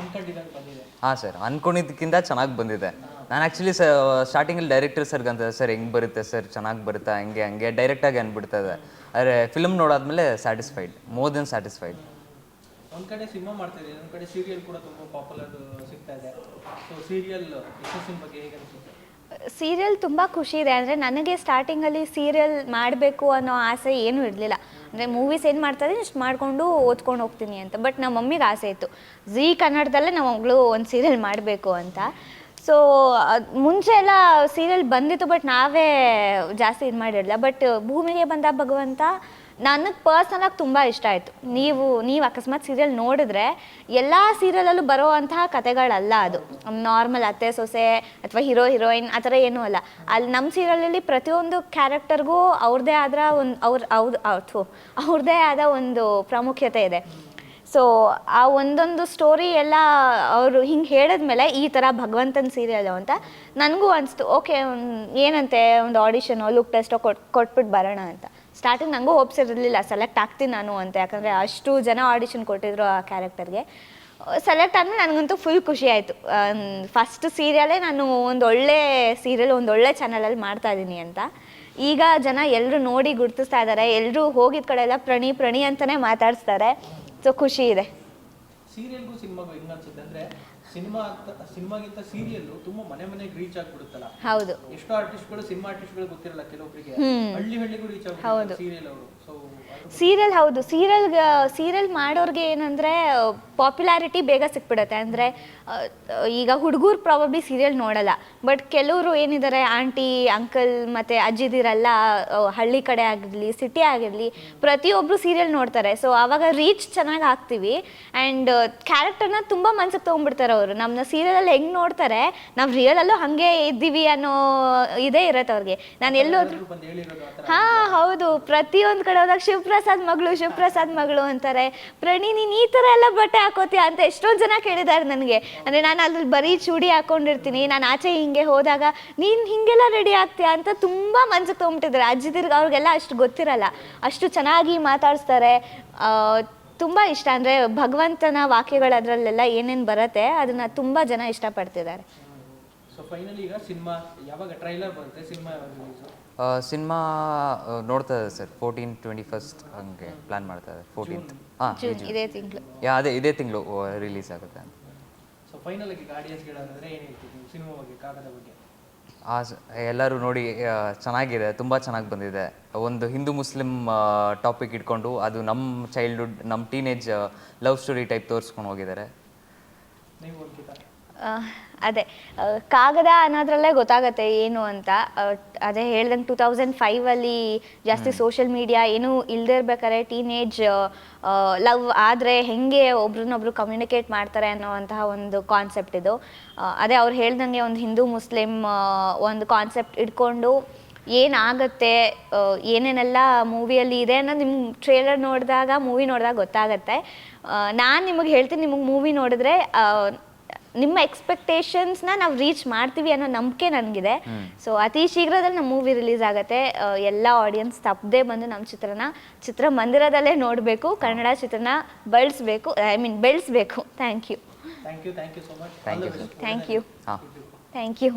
ಹಾಂ ಸರ್ ಅನ್ಕೊಂಡಿದ್ದಕ್ಕಿಂತ ಚೆನ್ನಾಗಿ ಬಂದಿದೆ. ನಾನು ಆ್ಯಕ್ಚುಲಿ ಸ ಸ್ಟಾರ್ಟಿಂಗಲ್ಲಿ ಡೈರೆಕ್ಟರ್ ಸರ್ಗೆ ಅಂತ ಸರ್ ಹೆಂಗೆ ಬರುತ್ತೆ? ಸರ್ ಚೆನ್ನಾಗಿ ಬರುತ್ತಾ? ಹಂಗೆ ಹಂಗೆ ಡೈರೆಕ್ಟಾಗಿ ಅನ್ಬಿಡ್ತದೆ ಆದರೆ ಫಿಲ್ಮ್ ನೋಡಾದ್ಮೇಲೆ ಸ್ಯಾಟಿಸ್ಫೈಡ್ ಮೋರ್ ದೆನ್ ಸ್ಯಾಟಿಸ್ಫೈಡ್ ಒಂದ್ ಕಡೆ ಸಿನಿಮಾ ಮಾಡ್ತಾ ಇದೆ ಒಂದ್ ಕಡೆ ಸೀರಿಯಲ್ ಕೂಡ ತುಂಬಾ ಪಾಪ್ಯುಲರ್ ಸಿಗ್ತಾ ಇದೆ. ಸೊ ಸೀರಿಯಲ್ ಯಶಸ್ಸಿನ ಬಗ್ಗೆ ಹೇಗೆ ಅನ್ಸುತ್ತೆ? ಸೀರಿಯಲ್ ತುಂಬ ಖುಷಿ ಇದೆ. ಅಂದರೆ ನನಗೆ ಸ್ಟಾರ್ಟಿಂಗಲ್ಲಿ ಸೀರಿಯಲ್ ಮಾಡಬೇಕು ಅನ್ನೋ ಆಸೆ ಏನೂ ಇರಲಿಲ್ಲ. ಅಂದರೆ ಮೂವೀಸ್ ಏನು ಮಾಡ್ತಾರೆ ಇಷ್ಟು ಮಾಡಿಕೊಂಡು ಓದ್ಕೊಂಡು ಹೋಗ್ತೀನಿ ಅಂತ. ಬಟ್ ನಮ್ಮ ಮಮ್ಮಿಗೆ ಆಸೆ ಇತ್ತು. ಝೀ ಕನ್ನಡದಲ್ಲೇ ನಾವು ಮಗಳು ಒಂದು ಸೀರಿಯಲ್ ಮಾಡಬೇಕು ಅಂತ. ಸೊ ಮುಂಚೆ ಎಲ್ಲ ಸೀರಿಯಲ್ ಬಂದಿತ್ತು ಬಟ್ ನಾವೇ ಜಾಸ್ತಿ ಇದು ಮಾಡಿರಲಿಲ್ಲ. ಬಟ್ ಭೂಮಿಗೆ ಬಂದ ಭಗವಂತ ನನಗೆ ಪರ್ಸನಾಗಿ ತುಂಬ ಇಷ್ಟ ಆಯಿತು. ನೀವು ನೀವು ಅಕಸ್ಮಾತ್ ಸೀರಿಯಲ್ ನೋಡಿದ್ರೆ ಎಲ್ಲ ಸೀರಿಯಲಲ್ಲೂ ಬರೋವಂತಹ ಕತೆಗಳಲ್ಲ ಅದು. ನಾರ್ಮಲ್ ಅತ್ತೆ, ಸೊಸೆ ಅಥವಾ ಹೀರೋ ಹೀರೋಯಿನ್ ಆ ಥರ ಏನೂ ಅಲ್ಲ. ಅಲ್ಲಿ ನಮ್ಮ ಸೀರಿಯಲಲ್ಲಿ ಪ್ರತಿಯೊಂದು ಕ್ಯಾರೆಕ್ಟರ್ಗೂ ಅವ್ರದ್ದೇ ಆದ ಒಂದು, ಅವ್ರ ಅವ್ರ ಅವ್ರದ್ದೇ ಆದ ಒಂದು ಪ್ರಾಮುಖ್ಯತೆ ಇದೆ. ಸೊ ಆ ಒಂದೊಂದು ಸ್ಟೋರಿ ಎಲ್ಲ ಅವರು ಹಿಂಗೆ ಹೇಳಿದ್ಮೇಲೆ ಈ ಥರ ಭಗವಂತನ ಸೀರಿಯಲ್ ಅಂತ ನನಗೂ ಅನಿಸ್ತು. ಓಕೆ ಏನಂತೆ, ಒಂದು ಆಡಿಷನೋ ಲುಕ್ ಟೆಸ್ಟೋ ಕೊಟ್ ಕೊಟ್ಬಿಟ್ಟು ಬರೋಣ ಅಂತ. ಸ್ಟಾರ್ಟಿಂಗ್ ನನಗೂ ಹೋಪ್ಸ್ ಇರಲಿಲ್ಲ ಸೆಲೆಕ್ಟ್ ಆಗ್ತೀನಿ ನಾನು ಅಂತ. ಯಾಕಂದರೆ ಅಷ್ಟು ಜನ ಆಡಿಷನ್ ಕೊಟ್ಟಿದ್ರು ಆ ಕ್ಯಾರೆಕ್ಟರ್ಗೆ ಸೆಲೆಕ್ಟ್ ಆದಮೇಲೆ ನನಗಂತೂ ಫುಲ್ ಖುಷಿ ಆಯಿತು. ಫಸ್ಟ್ ಸೀರಿಯಲೇ ನಾನು ಒಂದು ಒಳ್ಳೆ ಸೀರಿಯಲ್ ಒಂದು ಒಳ್ಳೆ ಚಾನಲಲ್ಲಿ ಮಾಡ್ತಾ ಇದ್ದೀನಿ ಅಂತ. ಈಗ ಜನ ಎಲ್ಲರೂ ನೋಡಿ ಗುರ್ತಿಸ್ತಾ ಇದ್ದಾರೆ ಎಲ್ಲರೂ ಹೋಗಿದ ಕಡೆ ಎಲ್ಲ ಪ್ರಣಿ ಪ್ರಣಿ ಅಂತಲೇ ಮಾತಾಡಿಸ್ತಾರೆ. ಸೊ ಖುಷಿ ಇದೆ. ಸಿನಿಮಾ ಸಿನಿಮಾಗಿಂತ ಸೀರಿಯಲ್ ತುಂಬಾ ಮನೆ ಮನೆಗೆ ರೀಚ್ ಆಗ್ಬಿಡುತ್ತಲ್ಲ. ಹೌದು. ಎಷ್ಟೋ ಆರ್ಟಿಸ್ಟ್ಗಳು ಸಿನಿಮಾ ಆರ್ಟಿಸ್ಟ್ಗಳು ಗೊತ್ತಿರಲ್ಲ ಕೆಲವೊಬ್ಬರಿಗೆ ಹಳ್ಳಿ ಹಳ್ಳಿಗೂ ರೀಚ್ ಆಗ್ಬಿಡುತ್ತೆ ಸೀರಿಯಲ್ ಅವರು. ಸೀರಿಯಲ್ ಹೌದು ಸೀರಿಯಲ್ ಸೀರಿಯಲ್ ಮಾಡೋರಿಗೆ ಏನಂದರೆ ಪಾಪ್ಯುಲಾರಿಟಿ ಬೇಗ ಸಿಕ್ಬಿಡುತ್ತೆ. ಅಂದರೆ ಈಗ ಹುಡುಗರು ಪ್ರಾಬಬ್ಲಿ ಸೀರಿಯಲ್ ನೋಡಲ್ಲ. ಬಟ್ ಕೆಲವರು ಏನಿದ್ದಾರೆ ಆಂಟಿ ಅಂಕಲ್ ಮತ್ತು ಅಜ್ಜಿದಿರಲ್ಲ ಹಳ್ಳಿ ಕಡೆ ಆಗಿರಲಿ ಸಿಟಿ ಆಗಿರಲಿ ಪ್ರತಿಯೊಬ್ಬರು ಸೀರಿಯಲ್ ನೋಡ್ತಾರೆ. ಸೊ ಅವಾಗ ರೀಚ್ ಚೆನ್ನಾಗಿ ಹಾಕ್ತೀವಿ. ಆ್ಯಂಡ್ ಕ್ಯಾರೆಕ್ಟರ್ನ ತುಂಬ ಮನ್ಸಿಗೆ ತೊಗೊಂಡ್ಬಿಡ್ತಾರೆ ಅವರು. ನಮ್ಮನ್ನ ಸೀರಿಯಲಲ್ಲಿ ಹೆಂಗೆ ನೋಡ್ತಾರೆ ನಾವು ರಿಯಲಲ್ಲೂ ಹಾಗೆ ಇದ್ದೀವಿ ಅನ್ನೋ ಇದೇ ಇರತ್ತೆ ಅವ್ರಿಗೆ. ನಾನು ಎಲ್ಲೋದ್ರು ಹಾ ಹೌದು. ಪ್ರತಿಯೊಂದು ಕಡೆ ಹೋದಾಗ ಶಿವಪ್ರಸಾದ್ ಮಗಳು ಶಿವಪ್ರಸಾದ್ ಮಗಳು ಅಂತಾರೆ ಪ್ರಣಿ ನೀನು ಈ ಥರ ಎಲ್ಲ ಬಟ್ಟೆ ಹಾಕೋತೀಯ ಅಂತ ಎಷ್ಟೊಂದು ಜನ ಕೇಳಿದ್ದಾರೆ ನನಗೆ. ಅಂದ್ರೆ ನಾನು ಅಲ್ಲಿ ಬರೀ ಚೂಡಿ ಹಾಕೊಂಡಿರ್ತೀನಿ, ನಾನು ಆಚೆ ಹಿಂಗೆ ಹೋದಾಗ ನೀನು ಹಿಂಗೆಲ್ಲ ರೆಡಿ ಆಗ್ತೀಯ ಅಂತ ತುಂಬಾ ಮನ್ಸಿಗೆ ತೊಗೊಂಬಿಟ್ಟಿದ್ದಾರೆ ಅಜ್ಜಿದಿರ್ಗೆ ಅವ್ರಿಗೆಲ್ಲ ಅಷ್ಟು ಗೊತ್ತಿರಲ್ಲ. ಅಷ್ಟು ಚೆನ್ನಾಗಿ ಮಾತಾಡಿಸ್ತಾರೆ. ತುಂಬ ತುಂಬಾ ಇಷ್ಟ. ಅಂದ್ರೆ ಭಗವಂತನ ವಾಕ್ಯಗಳು ಅದರಲ್ಲೆಲ್ಲ ಏನೇನು ಬರುತ್ತೆ, ಅದನ್ನ ತುಂಬಾ ಜನ ಇಷ್ಟಪಡ್ತಿದ್ದಾರೆ. ಸೊ ಫೈನಲಿ ಈಗ ಸಿನಿಮಾ ಯಾವಾಗ ಟ್ರೈಲರ್ ಬರುತ್ತೆ ಸಿನಿಮಾ ಯಾವಾಗ ಸಿನಿಮಾ ನೋಡ್ತಾ ಇದೆ ಸರ್. ಫೋರ್ಟೀನ್ ಟ್ವೆಂಟಿ ಫಸ್ಟ್ ಹಂಗೆ ಪ್ಲ್ಯಾನ್ ಮಾಡ್ತಾ ಇದೆ ಫೋರ್ಟೀನ್ತ್ ಹಾಂ ಜೂನ್ ಇದೇ ತಿಂಗಳು. ಯಾ ಅದೇ ಇದೇ ತಿಂಗಳು ರಿಲೀಸ್ ಆಗುತ್ತೆ ಸೊ ಫೈನಲ್ ಆಗಿ ಆಡಿಯನ್ಸ್ ಹೇಳೋದಾದ್ರೆ ಏನು ಹೇಳ್ತೀವಿ ನೀವು ಸಿನಿಮಾ ಬಗ್ಗೆ ಕಾಗದ ಬಗ್ಗೆ? ಆ ಸ- ಎಲ್ಲರೂ ನೋಡಿ ಚೆನ್ನಾಗಿದೆ ತುಂಬ ಚೆನ್ನಾಗಿ ಬಂದಿದೆ. ಒಂದು ಹಿಂದೂ ಮುಸ್ಲಿಂ ಟಾಪಿಕ್ ಇಟ್ಕೊಂಡು ಅದು ನಮ್ಮ ಚೈಲ್ಡ್ಹುಡ್ ನಮ್ಮ ಟೀನೇಜ್ ಲವ್ ಸ್ಟೋರಿ ಟೈಪ್ ತೋರಿಸ್ಕೊಂಡು ಹೋಗಿದ್ದಾರೆ. ಅದೇ ಕಾಗದ ಅನ್ನೋದ್ರಲ್ಲೇ ಗೊತ್ತಾಗತ್ತೆ ಏನು ಅಂತ. ಅದೇ ಹೇಳ್ದಂಗೆ ಟೂ ತೌಸಂಡ್ ಫೈವಲ್ಲಿ ಜಾಸ್ತಿ ಸೋಷಿಯಲ್ ಮೀಡಿಯಾ ಏನೂ ಇಲ್ಲದೆ ಇರ್ಬೇಕಾದ್ರೆ ಟೀನೇಜ್ ಲವ್ ಆದರೆ ಹೆಂಗೆ ಒಬ್ರನ್ನೊಬ್ರು ಕಮ್ಯುನಿಕೇಟ್ ಮಾಡ್ತಾರೆ ಅನ್ನೋವಂತಹ ಒಂದು ಕಾನ್ಸೆಪ್ಟ್ ಇದು. ಅದೇ ಅವ್ರು ಹೇಳ್ದಂಗೆ ಒಂದು ಹಿಂದೂ ಮುಸ್ಲಿಂ ಒಂದು ಕಾನ್ಸೆಪ್ಟ್ ಇಟ್ಕೊಂಡು ಏನಾಗುತ್ತೆ ಏನೇನೆಲ್ಲ ಮೂವಿಯಲ್ಲಿ ಇದೆ ಅನ್ನೋದು ನಿಮ್ಮ ಟ್ರೇಲರ್ ನೋಡಿದಾಗ ಮೂವಿ ನೋಡಿದಾಗ ಗೊತ್ತಾಗತ್ತೆ. ನಾನು ನಿಮಗೆ ಹೇಳ್ತೀನಿ ನಿಮಗೆ ಮೂವಿ ನೋಡಿದ್ರೆ ನಿಮ್ಮ ಎಕ್ಸ್ಪೆಕ್ಟೇಷನ್ಸ್ನ ನಾವು ರೀಚ್ ಮಾಡ್ತೀವಿ ಅನ್ನೋ ನಂಬಿಕೆ ನನಗಿದೆ. ಸೊ ಅತಿ ಶೀಘ್ರದಲ್ಲಿ ನಮ್ಮ ಮೂವಿ ರಿಲೀಸ್ ಆಗುತ್ತೆ. ಎಲ್ಲ ಆಡಿಯನ್ಸ್ ತಪ್ಪದೇ ಬಂದು ನಮ್ಮ ಚಿತ್ರನ ಚಿತ್ರಮಂದಿರದಲ್ಲೇ ನೋಡಬೇಕು ಕನ್ನಡ ಚಿತ್ರನ ಬಳಸಬೇಕು ಐ ಮೀನ್ ಬೆಳೆಸ್ಬೇಕು. Thank you thank you thank you thank you thank you